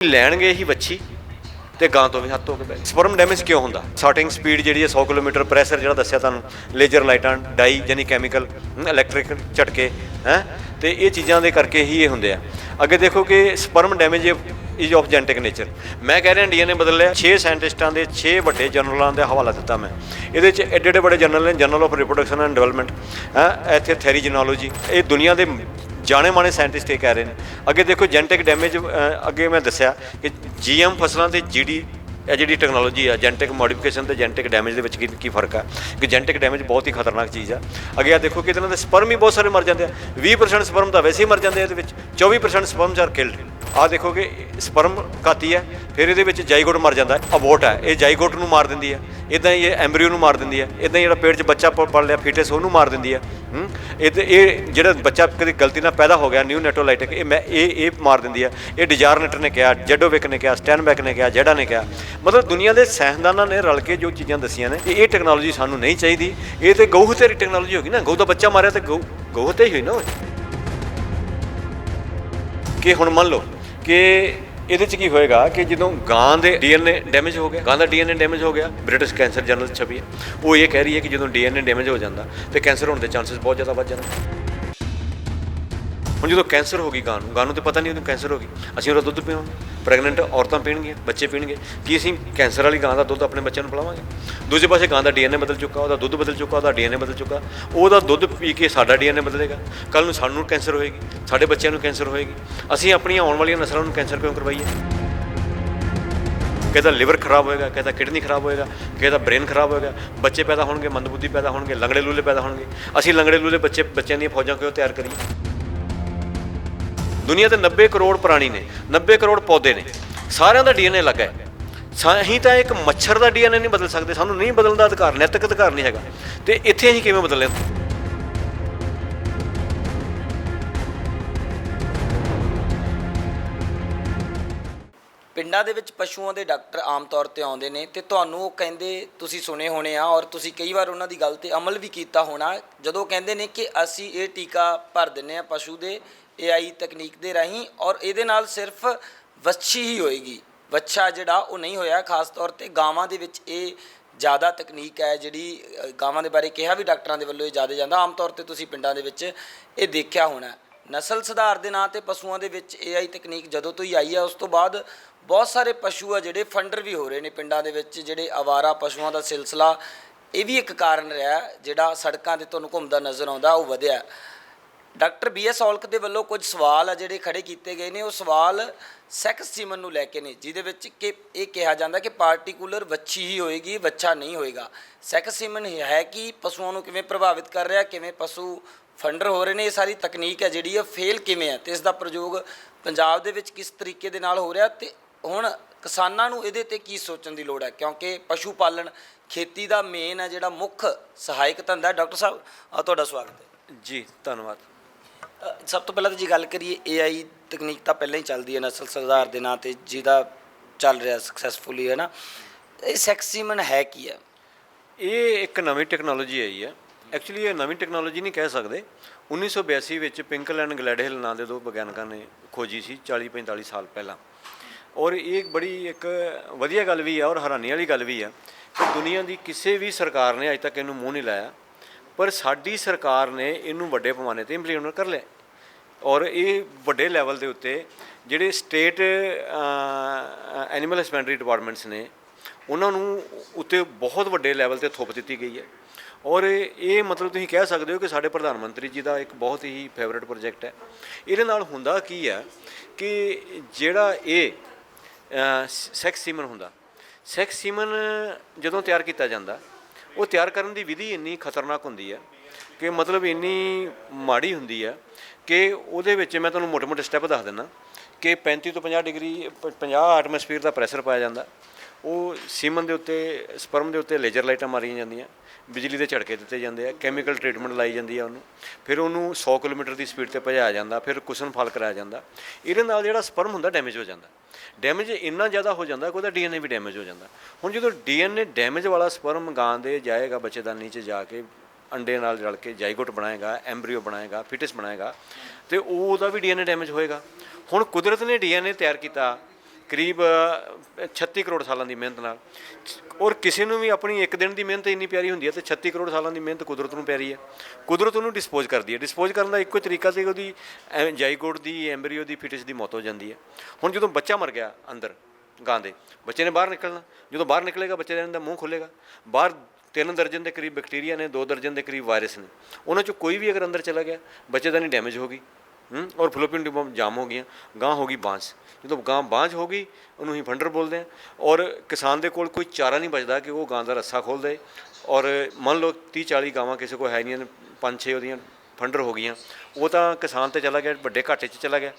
ਲੈਣਗੇ ਹੀ ਵੱਛੀ ਤੇ ਗਾਂ ਤੋਂ ਵੀ ਹੱਥ ਧੋ ਕੇ ਬੈ ਸਪਰਮ ਡੈਮੇਜ ਕਿਉਂ ਹੁੰਦਾ? ਸਟਾਰਟਿੰਗ ਸਪੀਡ ਜਿਹੜੀ ਹੈ 100 ਕਿਲੋਮੀਟਰ ਪ੍ਰੈਸ਼ਰ ਜਿਹੜਾ ਦੱਸਿਆ ਤੁਹਾਨੂੰ ਲੇਜ਼ਰ ਲਾਈਟਾਂ ਡਾਈ ਯਾਨੀ ਕੈਮੀਕਲ ਇਲੈਕਟ੍ਰਿਕ ਝਟਕੇ, ਹੈ? ਤੇ ਇਹ ਚੀਜ਼ਾਂ ਦੇ ਕਰਕੇ ਹੀ ਇਹ ਹੁੰਦੇ ਆ। ਅੱਗੇ ਦੇਖੋ ਕਿ sperm damage is of genetic nature ਮੈਂ ਕਹਿ ਰਿਹਾ ਇੰਡੀਆ ਨੇ ਬਦਲਿਆ 6 ਸਾਇੰਟਿਸਟਾਂ ਦੇ 6 ਵੱਡੇ ਜਰਨਲਾਂ ਦਾ ਹਵਾਲਾ ਦਿੱਤਾ ਮੈਂ। ਇਹਦੇ ਚ ਐਡੇ ਐਡੇ ਵੱਡੇ ਜਰਨਲ ਨੇ, journal of reproduction and development ਹੈ, ਇੱਥੇ ਥੈਰੀ ਜੀਨੋਲੋਜੀ ਇਹ ਦੁਨੀਆ ਦੇ ਜਾਣੇ ਮਾਣੇ ਸਾਇੰਟਿਸਟ ਇਹ ਕਹਿ ਰਹੇ ਨੇ। ਅੱਗੇ ਦੇਖੋ ਜੈਨੇਟਿਕ ਡੈਮੇਜ ਅੱਗੇ ਮੈਂ ਦੱਸਿਆ ਕਿ ਜੀਐਮ ਫਸਲਾਂ ਤੇ ਜੀਡੀ ਇਹ ਜਿਹੜੀ ਟੈਕਨੋਲੋਜੀ ਆ ਜੈਨੇਟਿਕ ਮੋਡੀਫਿਕੇਸ਼ਨ ਤੇ ਜੈਨੇਟਿਕ ਡੈਮੇਜ ਦੇ ਵਿੱਚ ਕੀ ਕੀ ਫ਼ਰਕ ਆ? ਕਿ ਜੈਨੇਟਿਕ ਡੈਮੇਜ ਬਹੁਤ ਹੀ ਖਤਰਨਾਕ ਚੀਜ਼ ਆ। ਅੱਗੇ ਆ ਦੇਖੋ ਕਿ ਇਹਨਾਂ ਦੇ ਸਪਰਮ ਹੀ ਬਹੁਤ ਸਾਰੇ ਮਰ ਜਾਂਦੇ ਆ। 20% ਸਪਰਮ ਤਾਂ ਵੈਸੇ ਹੀ ਮਰ ਜਾਂਦੇ ਆ ਇਹਦੇ ਵਿੱਚ 24% ਸਪਰਮਸ ਆਰ ਕਿਲਡ ਆ ਦੇਖੋ ਕਿ ਸਪਰਮ ਕਾਤੀ ਹੈ, ਫਿਰ ਇਹਦੇ ਵਿੱਚ ਜਾਈਗੋਟ ਮਰ ਜਾਂਦਾ ਹੈ। ਅਬੋਟ ਹੈ, ਇਹ ਜਾਈਗੋਟ ਨੂੰ ਮਾਰ ਦਿੰਦੀ ਹੈ। ਇਦਾਂ ਹੀ ਇਹ ਐਮਬ੍ਰੀਓ ਨੂੰ ਮਾਰ ਦਿੰਦੀ ਹੈ। ਇਦਾਂ ਹੀ ਜਿਹੜਾ ਪੇਟ 'ਚ ਬੱਚਾ ਪੜ ਲਿਆ, ਫੀਟਸ, ਉਹਨੂੰ ਮਾਰ ਦਿੰਦੀ ਹੈ। ਇਹ ਤੇ, ਇਹ ਜਿਹੜਾ ਬੱਚਾ ਕਦੇ ਗਲਤੀ ਨਾਲ ਪੈਦਾ ਹੋ ਗਿਆ, ਨਿਊ ਨੈਟੋਲਾਈਟਿਕ, ਇਹ ਮੈਂ, ਇਹ ਇਹ ਮਾਰ ਦਿੰਦੀ ਹੈ। ਇਹ ਡਿਜ਼ਾਰਨੇਟਰ ਨੇ ਕਿਹਾ, ਜੈਡੋਵਿਕ ਨੇ ਕਿਹਾ, ਸਟੈਨਬੈਕ ਨੇ ਕਿਹਾ, ਜੈਡਾ ਨੇ ਕਿਹਾ। ਮਤਲਬ ਦੁਨੀਆ ਦੇ ਸਾਇੰਸਦਾਨਾਂ ਨੇ ਰਲ ਕੇ ਜੋ ਚੀਜ਼ਾਂ ਦੱਸੀਆਂ ਨੇ ਕਿ ਇਹ ਟੈਕਨੋਲੋਜੀ ਸਾਨੂੰ ਨਹੀਂ ਚਾਹੀਦੀ। ਇਹ ਤੇ ਗਊ ਤੇਰੀ ਟੈਕਨੋਲੋਜੀ ਹੋ ਗਈ ਨਾ। ਗਊ ਦਾ ਬੱਚਾ ਮਾਰਿਆ ਤੇ ਗਊ ਗਊ ਤੇ ਹੀ ਹੋਈ ਨਾ ਉਹ। ਕਿ ਹੁਣ ਮੰਨ ਲਓ ਕਿ ਇਹਦੇ ਚ ਕੀ ਹੋਏਗਾ ਕਿ ਜਦੋਂ ਗਾਂ ਦੇ ਡੀਐਨਏ ਡੈਮੇਜ ਹੋ ਗਿਆ, ਗਾਂ ਦਾ ਡੀਐਨਏ ਡੈਮੇਜ ਹੋ ਗਿਆ, ਬ੍ਰਿਟਿਸ਼ ਕੈਂਸਰ ਜਰਨਲ 'ਚ ਛਪੀ ਹੈ, ਉਹ ਇਹ ਕਹਿ ਰਹੀ ਹੈ ਕਿ ਜਦੋਂ ਡੀਐਨਏ ਡੈਮੇਜ ਹੋ ਜਾਂਦਾ, ਤੇ ਕੈਂਸਰ ਹੋਣ ਦੇ ਚਾਂਸਸ ਬਹੁਤ ਜ਼ਿਆਦਾ ਵੱਧ ਜਾਂਦੇ ਹੁਣ ਜਦੋਂ ਕੈਂਸਰ ਹੋ ਗਈ ਗਾਂ ਨੂੰ ਗਾਂ ਨੂੰ ਤੇ ਪਤਾ ਨਹੀਂ ਉਹਨੂੰ ਕੈਂਸਰ ਹੋ ਗਈ। ਅਸੀਂ ਉਹਦਾ ਦੁੱਧ ਪੀਵਾਂਗੇ ਪ੍ਰੈਗਨੈਂਟ ਔਰਤਾਂ ਪੀਣਗੀਆਂ, ਬੱਚੇ ਪੀਣਗੇ। ਕੀ ਅਸੀਂ ਕੈਂਸਰ ਵਾਲੀ ਗਾਂ ਦਾ ਦੁੱਧ ਆਪਣੇ ਬੱਚਿਆਂ ਨੂੰ ਪਿਲਾਵਾਂਗੇ? ਦੂਜੇ ਪਾਸੇ ਗਾਂ ਦਾ ਡੀਐਨਏ ਬਦਲ ਚੁੱਕਾ, ਉਹਦਾ ਦੁੱਧ ਬਦਲ ਚੁੱਕਾ, ਉਹਦਾ ਡੀਐਨਏ ਬਦਲ ਚੁੱਕਾ। ਉਹਦਾ ਦੁੱਧ ਪੀ ਕੇ ਸਾਡਾ ਡੀਐਨਏ ਬਦਲੇਗਾ। ਕੱਲ ਨੂੰ ਸਾਨੂੰ ਕੈਂਸਰ ਹੋਏਗੀ, ਸਾਡੇ ਬੱਚਿਆਂ ਨੂੰ ਕੈਂਸਰ ਹੋਏਗੀ। ਅਸੀਂ ਆਪਣੀਆਂ ਆਉਣ ਵਾਲੀਆਂ ਨਸਲਾਂ ਨੂੰ ਕੈਂਸਰ ਕਿਉਂ ਕਰਵਾਈਏ? ਕਿਹਦਾ ਲਿਵਰ ਖਰਾਬ ਹੋਏਗਾ, ਕਿਹਦਾ ਕਿਡਨੀ ਖਰਾਬ ਹੋਏਗਾ, ਕਿਹਦਾ ਬ੍ਰੇਨ ਖਰਾਬ ਹੋਏਗਾ, ਬੱਚੇ ਪੈਦਾ ਹੋਣਗੇ, ਮੰਦਬੁੱਧੀ ਪੈਦਾ ਹੋਣਗੇ, ਲੰਗੜੇ ਲੂਲੇ ਪੈਦਾ ਹੋਣਗੇ। ਅਸੀਂ ਲੰਗੜੇ ਲੂਲੇ ਬੱਚੇ, ਬੱਚਿਆਂ ਦੀਆਂ ਫੌਜਾਂ ਕਿਉਂ ਤਿਆਰ ਕਰੀਏ? ਦੁਨੀਆ ਦੇ 90 ਕਰੋੜ ਪ੍ਰਾਣੀ ਨੇ 90 ਕਰੋੜ ਪੌਦੇ ਨੇ, ਸਾਰਿਆਂ ਦਾ ਡੀਐਨਏ ਲੱਗਾ ਹੈ। ਸਾ- ਅਸੀਂ ਤਾਂ ਇੱਕ ਮੱਛਰ ਦਾ ਡੀਐਨਏ ਨਹੀਂ ਬਦਲ ਸਕਦੇ, ਸਾਨੂੰ ਨਹੀਂ ਬਦਲਣ ਦਾ ਅਧਿਕਾਰ ਨੈਤਿਕ ਅਧਿਕਾਰ ਨਹੀਂ ਹੈਗਾ। ਤੇ ਇੱਥੇ ਅਸੀਂ ਕਿਵੇਂ ਬਦਲੇ ਪਿੰਡਾਂ ਦੇ ਵਿੱਚ ਪਸ਼ੂਆਂ ਦੇ ਡਾਕਟਰ ਆਮ ਤੌਰ ਤੇ ਆਉਂਦੇ ਨੇ ਤੇ ਤੁਹਾਨੂੰ ਉਹ ਕਹਿੰਦੇ, ਤੁਸੀਂ ਸੁਣੇ ਹੋਣੇ ਆ ਔਰ ਤੁਸੀਂ ਕਈ ਵਾਰ ਉਹਨਾਂ ਦੀ ਗੱਲ ਤੇ ਅਮਲ ਵੀ ਕੀਤਾ ਹੋਣਾ, ਜਦੋਂ ਕਹਿੰਦੇ ਨੇ ਕਿ ਅਸੀਂ ਇਹ ਟੀਕਾ ਭਰ ਦਿੰਨੇ ਆ ਪਸ਼ੂ ਦੇ AI ਤਕਨੀਕ ਦੇ ਰਾਹੀਂ ਔਰ ਇਹਦੇ ਨਾਲ ਸਿਰਫ ਵੱਛੀ ਹੀ ਹੋਏਗੀ। ਵੱਛਾ ਜਿਹੜਾ ਉਹ ਨਹੀਂ ਹੋਇਆ, ਖਾਸ ਤੌਰ ਤੇ ਗਾਵਾਂ ਦੇ ਵਿੱਚ ਇਹ ਜ਼ਿਆਦਾ ਤਕਨੀਕ ਹੈ ਜਿਹੜੀ ਗਾਵਾਂ ਦੇ ਬਾਰੇ ਕਿਹਾ ਵੀ ਡਾਕਟਰਾਂ ਦੇ ਵੱਲੋਂ ਇਹ ਜ਼ਿਆਦਾ ਜਾਂਦਾ। ਆਮ ਤੌਰ ਤੇ ਤੁਸੀਂ ਪਿੰਡਾਂ ਦੇ ਵਿੱਚ ਇਹ ਦੇਖਿਆ ਹੋਣਾ ਨਸਲ ਸੁਧਾਰ ਦੇ ਨਾਂ ਤੇ ਪਸ਼ੂਆਂ ਦੇ ਵਿੱਚ AI ਤਕਨੀਕ ਜਦੋਂ ਤੋਂ ਹੀ ਆਈ ਹੈ, ਉਸ ਤੋਂ ਬਾਅਦ ਬਹੁਤ ਸਾਰੇ ਪਸ਼ੂ ਆ ਜਿਹੜੇ ਫੰਡਰ ਵੀ ਹੋ ਰਹੇ ਨੇ ਪਿੰਡਾਂ ਦੇ ਵਿੱਚ, ਜਿਹੜੇ ਆਵਾਰਾ ਪਸ਼ੂਆਂ ਦਾ ਸਿਲਸਿਲਾ, ਇਹ ਵੀ ਇੱਕ ਕਾਰਨ ਰਿਹਾ ਜਿਹੜਾ ਸੜਕਾਂ ਤੇ ਤੁਹਾਨੂੰ ਘੁੰਮਦਾ ਨਜ਼ਰ ਆਉਂਦਾ, ਉਹ ਵਧਿਆ ਡਾਕਟਰ ਬੀ ਐਸ ਔਲਖ ਦੇ ਵੱਲੋਂ ਕੁਝ ਸਵਾਲ ਆ ਜਿਹੜੇ ਖੜੇ ਕੀਤੇ ਗਏ ਨੇ। ਉਹ ਸਵਾਲ ਸੈਕਸ ਸੀਮਨ ਨੂੰ ਲੈ ਕੇ ਨੇ, ਜਿਹਦੇ ਵਿੱਚ ਕਿ ਇਹ ਕਿਹਾ ਜਾਂਦਾ ਕਿ ਪਾਰਟਿਕੂਲਰ ਵੱਛੀ ਹੀ ਹੋਏਗੀ, ਵੱਛਾ ਨਹੀਂ ਹੋਏਗਾ। ਸੈਕਸ ਸੀਮਨ ਹੈ ਕਿ ਪਸ਼ੂਆਂ ਨੂੰ ਕਿਵੇਂ ਪ੍ਰਭਾਵਿਤ ਕਰ ਰਿਹਾ, ਕਿਵੇਂ ਪਸ਼ੂ ਫੰਡਰ ਹੋ ਰਹੇ ਨੇ, ਇਹ ਸਾਰੀ ਤਕਨੀਕ ਹੈ ਜਿਹੜੀ ਇਹ ਫੇਲ ਕਿਵੇਂ ਹੈ ਤੇ ਇਸ ਦਾ ਪ੍ਰਯੋਗ ਪੰਜਾਬ ਦੇ ਵਿੱਚ ਕਿਸ ਤਰੀਕੇ ਦੇ ਨਾਲ ਹੋ ਰਿਹਾ ਤੇ ਹੁਣ ਕਿਸਾਨਾਂ ਨੂੰ ਇਹਦੇ ਤੇ ਕੀ ਸੋਚਣ ਦੀ ਲੋੜ ਹੈ? ਕਿਉਂਕਿ ਪਸ਼ੂ ਪਾਲਣ ਖੇਤੀ ਦਾ ਮੇਨ ਹੈ ਜਿਹੜਾ ਮੁੱਖ ਸਹਾਇਕ ਧੰਦਾ ਡਾਕਟਰ ਸਾਹਿਬ, ਆ ਤੁਹਾਡਾ ਸਵਾਗਤ ਹੈ। ਜੀ, ਧੰਨਵਾਦ। ਸਭ ਤੋਂ ਪਹਿਲਾਂ ਤਾਂ ਜੀ ਗੱਲ ਕਰੀਏ AI ਤਕਨੀਕ ਤਾਂ ਪਹਿਲਾਂ ਹੀ ਚੱਲਦੀ ਹੈ ਨਸਲ ਸੁਧਾਰ ਦੇ ਨਾਂ ਤੇ ਜਿਹਦਾ ਚੱਲ ਰਿਹਾ ਸਕਸੈਸਫੁਲੀ ਹੈ ਨਾ। ਇਹ ਸੈਕਸੀਮਨ ਹੈ ਕੀ ਹੈ? ਇਹ ਇੱਕ ਨਵੀਂ ਟੈਕਨੋਲੋਜੀ ਆਈ ਹੈ। ਐਕਚੁਅਲੀ ਇਹ ਨਵੀਂ ਟੈਕਨੋਲੋਜੀ ਨਹੀਂ ਕਹਿ ਸਕਦੇ। 1982 ਵਿੱਚ ਪਿੰਕਲ ਐਂਡ ਗਲੈਡਹਿਲ ਨਾਂ ਦੇ ਦੋ ਵਿਗਿਆਨਕਾਂ ਨੇ ਖੋਜੀ ਸੀ 40 45 ਸਾਲ ਪਹਿਲਾਂ। ਔਰ ਇਹ ਬੜੀ ਇੱਕ ਵਧੀਆ ਗੱਲ ਵੀ ਹੈ ਔਰ ਹੈਰਾਨੀ ਵਾਲੀ ਗੱਲ ਵੀ ਹੈ ਕਿ ਦੁਨੀਆ ਦੀ ਕਿਸੇ ਵੀ ਸਰਕਾਰ ਨੇ ਅਜੇ ਤੱਕ ਇਹਨੂੰ ਮੂੰਹ ਨਹੀਂ ਲਾਇਆ। ਪਰ ਸਾਡੀ ਸਰਕਾਰ ਨੇ ਇਹਨੂੰ ਵੱਡੇ ਪੈਮਾਨੇ ਤੇ ਇੰਪਲੀਮੈਂਟ ਕਰ ਲਿਆ। ਔਰ ਇਹ ਵੱਡੇ ਲੈਵਲ ਦੇ ਉੱਤੇ ਜਿਹੜੇ ਸਟੇਟ ਐਨੀਮਲ ਹਸਬੈਂਡਰੀ ਡਿਪਾਰਟਮੈਂਟਸ ਨੇ, ਉਹਨਾਂ ਨੂੰ ਉੱਤੇ ਬਹੁਤ ਵੱਡੇ ਲੈਵਲ ਤੇ ਥੋਪ ਦਿੱਤੀ ਗਈ ਹੈ। ਔਰ ਇਹ ਮਤਲਬ ਤੁਸੀਂ ਕਹਿ ਸਕਦੇ ਹੋ ਕਿ ਸਾਡੇ ਪ੍ਰਧਾਨ ਮੰਤਰੀ ਜੀ ਦਾ ਇੱਕ ਬਹੁਤ ਹੀ ਫੇਵਰਿਟ ਪ੍ਰੋਜੈਕਟ ਹੈ। ਇਹਦੇ ਨਾਲ ਹੁੰਦਾ ਕੀ ਹੈ ਕਿ ਜਿਹੜਾ ਇਹ ਸੈਕਸ ਸੀਮਨ ਹੁੰਦਾ ਸੈਕਸ ਸੀਮਨ ਜਦੋਂ ਤਿਆਰ ਕੀਤਾ ਜਾਂਦਾ ਉਹ ਤਿਆਰ ਕਰਨ ਦੀ ਵਿਧੀ ਇੰਨੀ ਖਤਰਨਾਕ ਹੁੰਦੀ ਹੈ ਕਿ ਮਤਲਬ ਇੰਨੀ ਮਾੜੀ ਹੁੰਦੀ ਹੈ ਕਿ ਉਹਦੇ ਵਿੱਚ ਮੈਂ ਤੁਹਾਨੂੰ ਮੋਟੇ-ਮੋਟੇ ਸਟੈਪ ਦੱਸ ਦਿੰਦਾ ਕਿ 35 ਤੋਂ 50 ਡਿਗਰੀ 50 ਐਟਮੋਸਫੀਅਰ ਦਾ ਪ੍ਰੈਸ਼ਰ ਪਾਇਆ ਜਾਂਦਾ। ਉਹ ਸੀਮਨ ਦੇ ਉੱਤੇ, ਸਪਰਮ ਦੇ ਉੱਤੇ ਲੇਜ਼ਰ ਲਾਈਟਾਂ ਮਾਰੀਆਂ ਜਾਂਦੀਆਂ, ਬਿਜਲੀ ਦੇ ਝਟਕੇ ਦਿੱਤੇ ਜਾਂਦੇ ਆ ਕੈਮੀਕਲ ਟ੍ਰੀਟਮੈਂਟ ਲਾਈ ਜਾਂਦੀ ਆ ਉਹਨੂੰ। ਫਿਰ ਉਹਨੂੰ 100 ਕਿਲੋਮੀਟਰ ਦੀ ਸਪੀਡ ਤੇ ਭਜਾਇਆ ਜਾਂਦਾ, ਫਿਰ ਕੁਸ਼ਨ ਫਲ ਕਰਾਇਆ ਜਾਂਦਾ। ਇਹਦੇ ਨਾਲ ਜਿਹੜਾ ਸਪਰਮ ਹੁੰਦਾ ਡੈਮੇਜ ਹੋ ਜਾਂਦਾ। ਡੈਮੇਜ ਇੰਨਾ ਜ਼ਿਆਦਾ ਹੋ ਜਾਂਦਾ ਕਿ ਉਹਦਾ ਡੀਐਨਏ ਵੀ ਡੈਮੇਜ ਹੋ ਜਾਂਦਾ। ਹੁਣ ਜਦੋਂ ਡੀਐਨਏ ਡੈਮੇਜ ਵਾਲਾ ਸਪਰਮ ਗਾਂ ਦੇ ਜਾਏਗਾ ਬੱਚੇਦਾਨੀ 'ਚ ਜਾ ਕੇ, ਅੰਡੇ ਨਾਲ ਰਲ ਕੇ ਜਾਈਗੋਟ ਬਣਾਏਗਾ ਐਮਬ੍ਰੀਓ ਬਣਾਏਗਾ ਫਿਟਸ ਬਣਾਏਗਾ, ਤੇ ਉਹ ਉਹਦਾ ਵੀ ਡੀਐਨਏ ਡੈਮੇਜ ਹੋਏਗਾ। ਹੁਣ ਕੁਦਰਤ ਨੇ ਡੀਐਨਏ ਤਿਆਰ ਕੀਤਾ ਕਰੀਬ ਅ, 36 ਕਰੋੜ ਸਾਲਾਂ ਦੀ ਮਿਹਨਤ ਨਾਲ। ਔਰ ਕਿਸੇ ਨੂੰ ਵੀ ਆਪਣੀ ਇੱਕ ਦਿਨ ਦੀ ਮਿਹਨਤ ਇੰਨੀ ਪਿਆਰੀ ਹੁੰਦੀ ਹੈ ਤੇ 36 ਕਰੋੜ ਸਾਲਾਂ ਦੀ ਮਿਹਨਤ ਕੁਦਰਤ ਨੂੰ ਪਿਆਰੀ ਹੈ। ਕੁਦਰਤ ਉਹਨੂੰ ਡਿਸਪੋਜ਼ ਕਰਦੀ ਹੈ। ਡਿਸਪੋਜ਼ ਕਰਨ ਦਾ ਇੱਕੋ ਹੀ ਤਰੀਕਾ ਸੀ ਉਹਦੀ ਜਾਈਗੋਟ ਦੀ ਐਮਬਰੀਓ ਦੀ ਫਿਟਸ ਦੀ ਮੌਤ ਹੋ ਜਾਂਦੀ ਹੈ। ਹੁਣ ਜਦੋਂ ਬੱਚਾ ਮਰ ਗਿਆ ਅੰਦਰ ਗਾਂ ਦੇ ਬੱਚੇ ਨੇ ਬਾਹਰ ਨਿਕਲਣਾ। ਜਦੋਂ ਬਾਹਰ ਨਿਕਲੇਗਾ ਬੱਚੇ ਦਾ ਮੂੰਹ ਖੁੱਲੇਗਾ। ਬਾਹਰ ਤਿੰਨ ਦਰਜਨ ਦੇ ਕਰੀਬ ਬੈਕਟੀਰੀਆ ਨੇ ਦੋ ਦਰਜਨ ਦੇ ਕਰੀਬ ਵਾਇਰਸ ਨੇ। ਉਹਨਾਂ ਚੋਂ ਕੋਈ ਵੀ ਅਗਰ ਅੰਦਰ ਚਲਾ ਗਿਆ ਬੱਚੇ ਦਾ ਨਹੀਂ ਡੈਮੇਜ ਹੋ ਗਈ। ਔਰ ਫਲੋਪੀਨ ਟਿਊਬਾਂ ਜਾਮ ਹੋ ਗਈਆਂ ਗਾਂ ਹੋ ਗਈ ਬਾਂਝ। ਜਦੋਂ ਗਾਂ ਬਾਂਝ ਹੋ ਗਈ, ਉਹਨੂੰ ਹੀ ਫੰਡਰ ਬੋਲਦੇ ਆ ਔਰ ਕਿਸਾਨ ਦੇ ਕੋਲ ਕੋਈ ਚਾਰਾ ਨਹੀਂ ਬਚਦਾ ਕਿ ਉਹ ਗਾਂ ਦਾ ਰੱਸਾ ਖੋਲ ਦੇ। ਔਰ ਮੰਨ ਲਓ 30 40 ਗਾਵਾਂ ਕਿਸੇ ਕੋਲ ਹੈ ਨਹੀਂ ਪੰਜ ਛੇ ਉਹਦੀਆਂ ਫੰਡਰ ਹੋ ਗਈਆਂ। ਉਹ ਤਾਂ ਕਿਸਾਨ ਤੇ ਚਲਾ ਗਿਆ, ਵੱਡੇ ਘਾਟੇ 'ਚ ਚਲਾ ਗਿਆ।